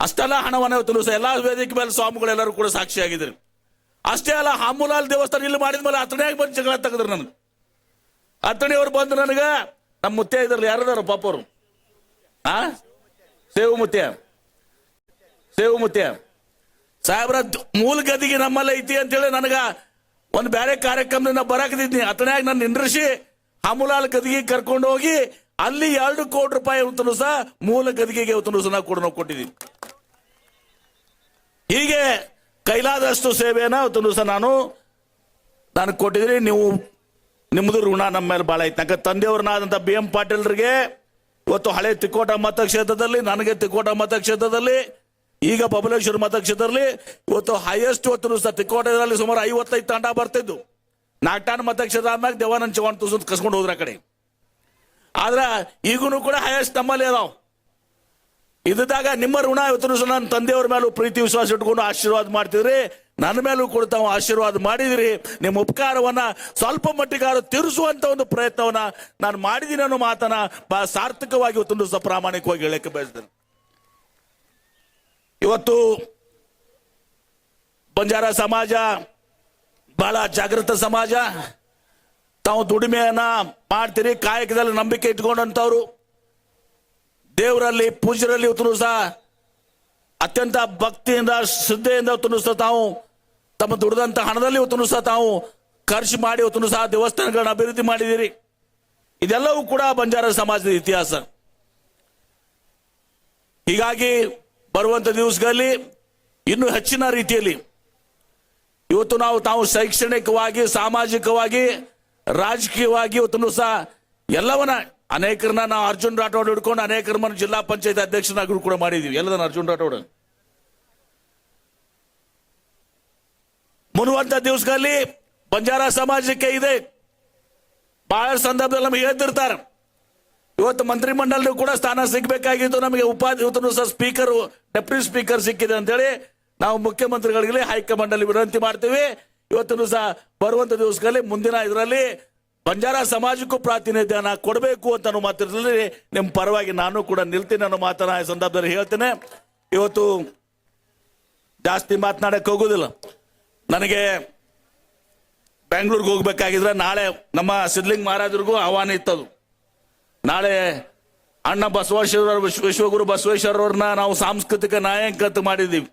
ಅಷ್ಟೆಲ್ಲ ಹಣವನ್ನು ತಿಳಿಸ ಎಲ್ಲ ವೇದಿಕೆ ಮೇಲೆ ಸ್ವಾಮಿಗಳು ಎಲ್ಲರೂ ಕೂಡ ಸಾಕ್ಷಿಯಾಗಿದ್ರು ಅಷ್ಟೇ ಅಲ್ಲ, ಹಾಮುಲಾಲ್ ದೇವಸ್ಥಾನ ಇಲ್ಲಿ ಮಾಡಿದ ಮೇಲೆ ಅತಣಿಯಾಗಿ ಬಂದು ಜಗಳ ತೆಗೆದ್ರು ನನಗೆ. ಅತಣಿಯವ್ರು ಬಂದು ನನಗೆ ನಮ್ಮ ಮುತ್ತೆ ಇದ್ರಲ್ಲಿ ಯಾರದಾರ ಅವರು ಆ? ಸೇವು ಮುತ್ಯ ಸೇವು ಮುತ್ಯ ಸಾಹೇಬ್ರ ಮೂಲ ಗದಿಗೆ ನಮ್ಮಲ್ಲಿ ಐತಿ ಅಂತೇಳಿ ನನಗ ಒಂದು ಬೇರೆ ಕಾರ್ಯಕ್ರಮದಿಂದ ಬರಾಕದಿದ್ನಿ. ಅತನ್ಯಾಗ ನನ್ನ ನಿಂದ್ರಿಸಿ ಹಾಮುಲಾಲ್ ಗದಿಗೆ ಕರ್ಕೊಂಡು ಹೋಗಿ ಅಲ್ಲಿ ಎರಡು ಕೋಟಿ ರೂಪಾಯಿ ಇವತ್ತು ಸಹ ಮೂಲ ಗದಿಗೆಗೆ ಇವತ್ತು ಸಹ ನಾವು ಕೊಟ್ಟಿದ್ದೀವಿ ಹೀಗೆ ಕೈಲಾದಷ್ಟು ಸೇವೆಯನ್ನ ಅವತ್ತೊಂದು ದಿವಸ ನಾನು ನಾನು ಕೊಟ್ಟಿದ್ದೀನಿ. ನೀವು ನಿಮ್ಮದು ಋಣ ನಮ್ಮ ಮೇಲೆ ಭಾಳ ಐತೆ. ಯಾಕಂದ್ರೆ ತಂದೆಯವ್ರನ್ನಾದಂಥ ಬಿ ಎಂ ಪಾಟೀಲ್ರಿಗೆ ಇವತ್ತು ಹಳೆ ತಿಕೋಟ ಮತಕ್ಷೇತ್ರದಲ್ಲಿ, ನನಗೆ ತಿಕೋಟ ಮತಕ್ಷೇತ್ರದಲ್ಲಿ, ಈಗ ಬಬಲೇಶ್ವರ ಮತಕ್ಷೇತ್ರದಲ್ಲಿ ಇವತ್ತು ಹೈಯೆಸ್ಟ್ ಇವತ್ತು ದಿವಸ ತಿಕೋಟದಲ್ಲಿ ಸುಮಾರು ಐವತ್ತೈದು ತಂಡ ಬರ್ತಿದ್ದು ನಾಟಾನ್ ಮತಕ್ಷೇತ್ರ ಆದ್ಮೇಲೆ ದೇವಾನಂದ್ ಚೌಹಾಣ್ ತುಸು ಕಸ್ಕೊಂಡು ಹೋದ್ರ ಕಡೆ. ಆದ್ರೆ ಈಗೂ ಕೂಡ ಹೈಯೆಸ್ಟ್ ನಮ್ಮಲ್ಲಿ ಅದಾವ. ಇದ್ದಾಗ ನಿಮ್ಮ ಋಣ ಇವತ್ತು ನನ್ನ ತಂದೆಯವ್ರ ಮೇಲೂ ಪ್ರೀತಿ ವಿಶ್ವಾಸ ಇಟ್ಕೊಂಡು ಆಶೀರ್ವಾದ ಮಾಡ್ತಿದ್ರಿ. ನನ್ನ ಮೇಲೂ ಕೂಡ ತಾವು ಆಶೀರ್ವಾದ ಮಾಡಿದಿರಿ. ನಿಮ್ಮ ಉಪಕಾರವನ್ನ ಸ್ವಲ್ಪ ಮಟ್ಟಿಗಾರು ತೀರಿಸುವಂತ ಒಂದು ಪ್ರಯತ್ನವನ್ನ ನಾನು ಮಾಡಿದೀನಿ ಅನ್ನೋ ಮಾತನ್ನ ಬಹಳ ಸಾರ್ಥಕವಾಗಿ ಇವತ್ತು ಪ್ರಾಮಾಣಿಕವಾಗಿ ಹೇಳಕ್ಕೆ ಬಯಸ್ತೇನೆ. ಇವತ್ತು ಬಂಜಾರ ಸಮಾಜ, ಬಹಳ ಜಾಗೃತ ಸಮಾಜ, ತಾವು ದುಡಿಮೆಯನ್ನ ಮಾಡ್ತೀರಿ, ಕಾಯಕದಲ್ಲಿ ನಂಬಿಕೆ ಇಟ್ಕೊಂಡಂತವ್ರು ದೇವರಲ್ಲಿ ಪೂಜರಲ್ಲಿ ಇವತ್ತು ಸಹ ಅತ್ಯಂತ ಭಕ್ತಿಯಿಂದ, ಶ್ರದ್ಧೆಯಿಂದ ಇವತ್ತು ತಾವು, ತಮ್ಮ ದುಡಿದಂತ ಹಣದಲ್ಲಿ ಇವತ್ತು ತಾವು, ಖರ್ಚು ಮಾಡಿ ಇವತ್ತು ಸಹ ದೇವಸ್ಥಾನಗಳನ್ನ ಅಭಿವೃದ್ಧಿ ಮಾಡಿದಿರಿ ಇದೆಲ್ಲವೂ ಕೂಡ ಬಂಜಾರ ಸಮಾಜದ ಇತಿಹಾಸ. ಹೀಗಾಗಿ, ಬರುವಂತ ದಿವಸಗಳಲ್ಲಿ, ಇನ್ನೂ ಹೆಚ್ಚಿನ ರೀತಿಯಲ್ಲಿ, ಇವತ್ತು ನಾವು ತಾವು ಶೈಕ್ಷಣಿಕವಾಗಿ, ಸಾಮಾಜಿಕವಾಗಿ, ರಾಜಕೀಯವಾಗಿ ಇವತ್ತು ಸಹ ಎಲ್ಲವನ್ನ ಅನೇಕರನ್ನ ನಾವು ಅರ್ಜುನ್ ರಾಠೋಡ್ ಹಿಡ್ಕೊಂಡು ಅನೇಕರ ಜಿಲ್ಲಾ ಪಂಚಾಯತ್ ಅಧ್ಯಕ್ಷನಾಗಿ ಕೂಡ ಮಾಡಿದೀವಿ. ಎಲ್ಲದನ್ನ ಅರ್ಜುನ್ ರಾಠೋಡ್. ಮುನ್ನುವಂತ ದಿವಸಗಳಲ್ಲಿ ಬಂಜಾರ ಸಮಾಜಕ್ಕೆ ಇದೆ. ಬಹಳ ಸಂದರ್ಭದಲ್ಲಿ ನಮಗೆ ಹೇಳ್ತಿರ್ತಾರೆ. ಇವತ್ತು ಮಂತ್ರಿಮಂಡಲ ಕೂಡ ಸ್ಥಾನ ಸಿಗಬೇಕಾಗಿತ್ತು. ನಮಗೆ ಉಪಾಧಿ ಇವತ್ತು ಸಹ ಸ್ಪೀಕರ್ ಡೆಪ್ಯೂಟಿ ಸ್ಪೀಕರ್ ಸಿಕ್ಕಿದೆ ಅಂತೇಳಿ ನಾವು ಮುಖ್ಯಮಂತ್ರಿಗಳಿಗೆ ಹೈಕಮಾಂಡ್ ಅಲ್ಲಿ ವಿನಂತಿ ಮಾಡ್ತೀವಿ. ಇವತ್ತು ಸಹ ಬರುವಂತ ದಿವಸಗಳಲ್ಲಿ, ಮುಂದಿನ ಇದರಲ್ಲಿ ಬಂಜಾರ ಸಮಾಜಕ್ಕೂ ಪ್ರಾತಿನಿಧ್ಯನ ಕೊಡಬೇಕು ಅಂತ ಅನ್ನೋ ನಿಮ್ಮ ಪರವಾಗಿ ನಾನು ಕೂಡ ನಿಲ್ತೀನಿ ಅನ್ನೋ ಮಾತನ್ನ ಈ ಸಂದರ್ಭದಲ್ಲಿ ಹೇಳ್ತೇನೆ. ಇವತ್ತು ಜಾಸ್ತಿ ಮಾತನಾಡಕ್ಕೆ ಹೋಗೋದಿಲ್ಲ. ನನಗೆ ಬೆಂಗಳೂರಿಗೆ ಹೋಗ್ಬೇಕಾಗಿದ್ರೆ ನಾಳೆ ನಮ್ಮ ಸಿದ್ಲಿಂಗ್ ಮಹಾರಾಜರಿಗೂ ಆಹ್ವಾನ ಇತ್ತದು. ನಾಳೆ ಅಣ್ಣ ಬಸವೇಶ್ವರ ವಿಶ್ವ- ವಿಶ್ವಗುರು ಬಸವೇಶ್ವರವ್ರನ್ನ ನಾವು ಸಾಂಸ್ಕೃತಿಕ ನಾಯಕತ್ವ ಮಾಡಿದ್ದೀವಿ.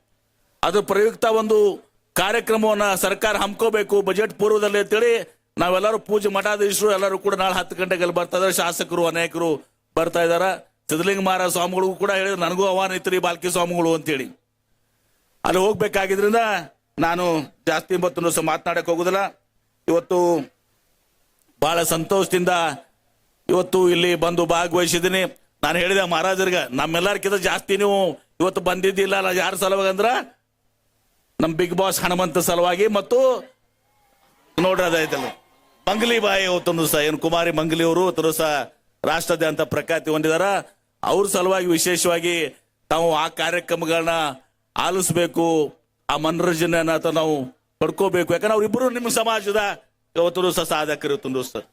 ಅದು ಪ್ರಯುಕ್ತ ಒಂದು ಕಾರ್ಯಕ್ರಮವನ್ನು ಸರ್ಕಾರ ಹಮ್ಕೋಬೇಕು, ಬಜೆಟ್ ಪೂರ್ವದಲ್ಲಿ ಅಂತೇಳಿ ನಾವೆಲ್ಲರೂ ಪೂಜೆ ಮಠಾಧೀಶರು, ಎಲ್ಲರೂ ಕೂಡ ನಾಳೆ ಹತ್ತು ಗಂಟೆಗೆ ಅಲ್ಲಿ ಬರ್ತಾ ಇದಾರೆ ಶಾಸಕರು, ಅನೇಕರು ಬರ್ತಾ ಇದಾರ ಸಿದ್ಧಲಿಂಗ ಮಹಾರಾಜ ಸ್ವಾಮಿಗಳಿಗೂ ಕೂಡ ಹೇಳಿದ್ರು ನನಗೂ ಆಹ್ವಾನ ಇತ್ತು ರೀ ಬಾಲ್ಕಿ ಸ್ವಾಮಿಗಳು ಅಂತೇಳಿ. ಅಲ್ಲಿ ಹೋಗ್ಬೇಕಾಗಿದ್ರಿಂದ ನಾನು ಜಾಸ್ತಿ ಇವತ್ತು ಮಾತನಾಡಕ್ಕೆ ಮಾತನಾಡಕ್ ಹೋಗುದಿಲ್ಲ. ಇವತ್ತು ಬಹಳ ಸಂತೋಷದಿಂದ ಇವತ್ತು ಇಲ್ಲಿ ಬಂದು ಭಾಗವಹಿಸಿದ್ದೀನಿ. ನಾನು ಹೇಳಿದೆ ಮಹಾರಾಜರಿಗೆ, ನಮ್ಮೆಲ್ಲರಿಗಿಂತ ಜಾಸ್ತಿ ನೀವು ಇವತ್ತು ಬಂದಿದ್ದಿಲ್ಲ ಯಾರ ಸಲುವಾಗಿ ಅಂದ್ರೆ ನಮ್ಮ ಬಿಗ್ ಬಾಸ್ ಹನುಮಂತ ಸಲುವಾಗಿ ಮತ್ತು ನೋಡ್ರಿ ಅದಾಯ್ತಲ್ಲ ಮಂಗಲಿ ಬಾಯಿ ಅವತ್ತೊಂದು ಸಹ ಏನು ಕುಮಾರಿ ಮಂಗಲಿ ಅವರು ಅವತ್ತು ಸಹ ರಾಷ್ಟ್ರಾದ್ಯಂತ ಪ್ರಖ್ಯಾತಿ ಹೊಂದಿದಾರ. ಅವ್ರ ಸಲುವಾಗಿ ವಿಶೇಷವಾಗಿ ತಾವು ಆ ಕಾರ್ಯಕ್ರಮಗಳನ್ನ ಆಲಿಸ್ಬೇಕು, ಆ ಅಥವಾ ನಾವು ಪಡ್ಕೋಬೇಕು. ಯಾಕಂದ್ರೆ ಅವರಿಬ್ಬರು ನಿಮ್ಮ ಸಮಾಜದ ಇವತ್ತು ಸಹ ಸಾಧಕರು ಇವತ್ತೊಂದು ಸರ್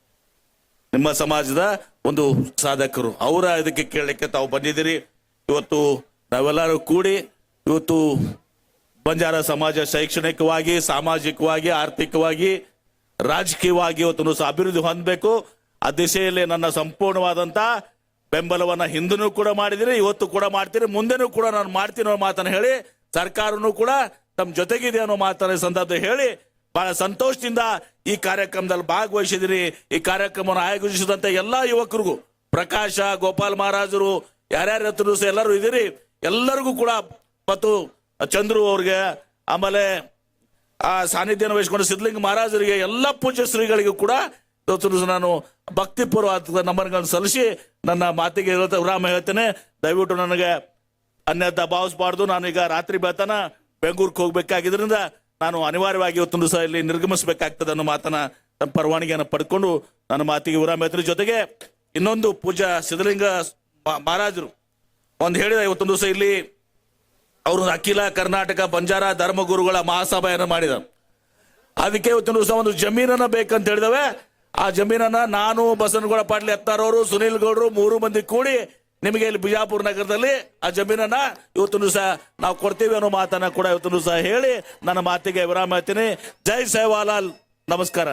ನಿಮ್ಮ ಸಮಾಜದ ಒಂದು ಸಾಧಕರು. ಅವರ ಇದಕ್ಕೆ ಕೇಳಲಿಕ್ಕೆ ತಾವು ಬಂದಿದ್ದೀರಿ. ಇವತ್ತು ನಾವೆಲ್ಲರೂ ಕೂಡಿ ಇವತ್ತು ಬಂಜಾರ ಸಮಾಜ ಶೈಕ್ಷಣಿಕವಾಗಿ, ಸಾಮಾಜಿಕವಾಗಿ, ಆರ್ಥಿಕವಾಗಿ ರಾಜಕೀಯವಾಗಿ ಇವತ್ತು ಸಹ ಅಭಿವೃದ್ಧಿ ಹೊಂದಬೇಕು. ಆ ದಿಸೆಯಲ್ಲಿ ನನ್ನ ಸಂಪೂರ್ಣವಾದಂತ ಬೆಂಬಲವನ್ನ ಹಿಂದೂ ಕೂಡ ಮಾಡಿದಿರಿ, ಇವತ್ತು ಕೂಡ ಮಾಡ್ತೀರಿ, ಮುಂದೆನೂ ಕೂಡ ನಾನು ಮಾಡ್ತೀನಿ ಅನ್ನೋ ಮಾತನ್ನು ಹೇಳಿ, ಸರ್ಕಾರನೂ ಕೂಡ ತಮ್ಮ ಜೊತೆಗಿದೆ ಅನ್ನೋ ಮಾತನ್ನ ಸಂದರ್ಭ ಹೇಳಿ, ಬಹಳ ಸಂತೋಷದಿಂದ ಈ ಕಾರ್ಯಕ್ರಮದಲ್ಲಿ ಭಾಗವಹಿಸಿದಿರಿ. ಈ ಕಾರ್ಯಕ್ರಮವನ್ನು ಆಯೋಜಿಸಿದಂತ ಎಲ್ಲಾ ಯುವಕರಿಗೂ, ಪ್ರಕಾಶ, ಗೋಪಾಲ್ ಮಹಾರಾಜರು ಯಾರ್ಯಾರ ಎಲ್ಲರೂ ಇದ್ದೀರಿ ಎಲ್ಲರಿಗೂ ಕೂಡ ಮತ್ತು ಚಂದ್ರು ಅವ್ರಿಗೆ, ಆಮೇಲೆ ಆ ಸಾನ್ನಿಧ್ಯನ ವಹಿಸಿಕೊಂಡು ಸಿದ್ಧಲಿಂಗ ಮಹಾರಾಜರಿಗೆ ಎಲ್ಲ ಪೂಜ್ಯ ಶ್ರೀಗಳಿಗೂ ಕೂಡ ನಾನು ಭಕ್ತಿಪೂರ್ವ ನಮನಗಳನ್ನು ಸಲ್ಲಿಸಿ ನನ್ನ ಮಾತಿಗೆ ವಿರಾಮ ಹೇಳ್ತೇನೆ. ದಯವಿಟ್ಟು ನನಗೆ ಅನ್ಯದ ಭಾವಿಸಬಾರ್ದು. ನಾನು ಈಗ ರಾತ್ರಿ ಬೆಳತನ ಬೆಂಗಳೂರಿಗೆ ಹೋಗ್ಬೇಕಾಗಿದ್ರಿಂದ ನಾನು ಅನಿವಾರ್ಯವಾಗಿ ಇವತ್ತೊಂದು ಸಹ ಇಲ್ಲಿ ನಿರ್ಗಮಿಸಬೇಕಾಗ್ತದೆ ಅನ್ನೋ ಮಾತನ್ನ ತಮ್ಮ ಪರವಾನಗಿಯನ್ನು ಪಡ್ಕೊಂಡು ನನ್ನ ಮಾತಿಗೆ ವಿರಾಮ ಹೇಳ್ತೀನಿ. ಜೊತೆಗೆ ಇನ್ನೊಂದು ಪೂಜಾ ಸಿದ್ಧಲಿಂಗ ಮಹಾರಾಜರು. ಒಂದು ಹೇಳಿದ ಇವತ್ತೊಂದು ದಿವಸ ಇಲ್ಲಿ ಅವರು ಅಖಿಲ ಕರ್ನಾಟಕ ಬಂಜಾರ ಧರ್ಮಗುರುಗಳ ಮಹಾಸಭೆಯನ್ನು ಮಾಡಿದ ಅದಕ್ಕೆ ಇವತ್ತಿನ ದಿವಸ ಒಂದು ಜಮೀನನ್ನ ಬೇಕಂತ ಹೇಳಿದವೆ. ಆ ಜಮೀನನ್ನ ನಾನು ಬಸನಗೌಡ ಪಾಟೀಲ್ ಎತ್ತಾರವರು, ಸುನೀಲ್ ಗೌಡರು ಮೂರು ಮಂದಿ ಕೂಡಿ ನಿಮಗೆ ಇಲ್ಲಿ ಬಿಜಾಪುರ ನಗರದಲ್ಲಿ ಆ ಜಮೀನನ್ನ ಇವತ್ತಿನ ದಿವಸ ನಾವು ಕೊಡ್ತೀವಿ ಅನ್ನೋ ಮಾತನ್ನ ಕೂಡ ಇವತ್ತಿನ ದಿವಸ ಹೇಳಿ ನನ್ನ ಮಾತಿಗೆ ವಿರಾಮ ಹೇಳ್ತೀನಿ. ಜೈ ಸೇವಾಲಾಲ್. ನಮಸ್ಕಾರ.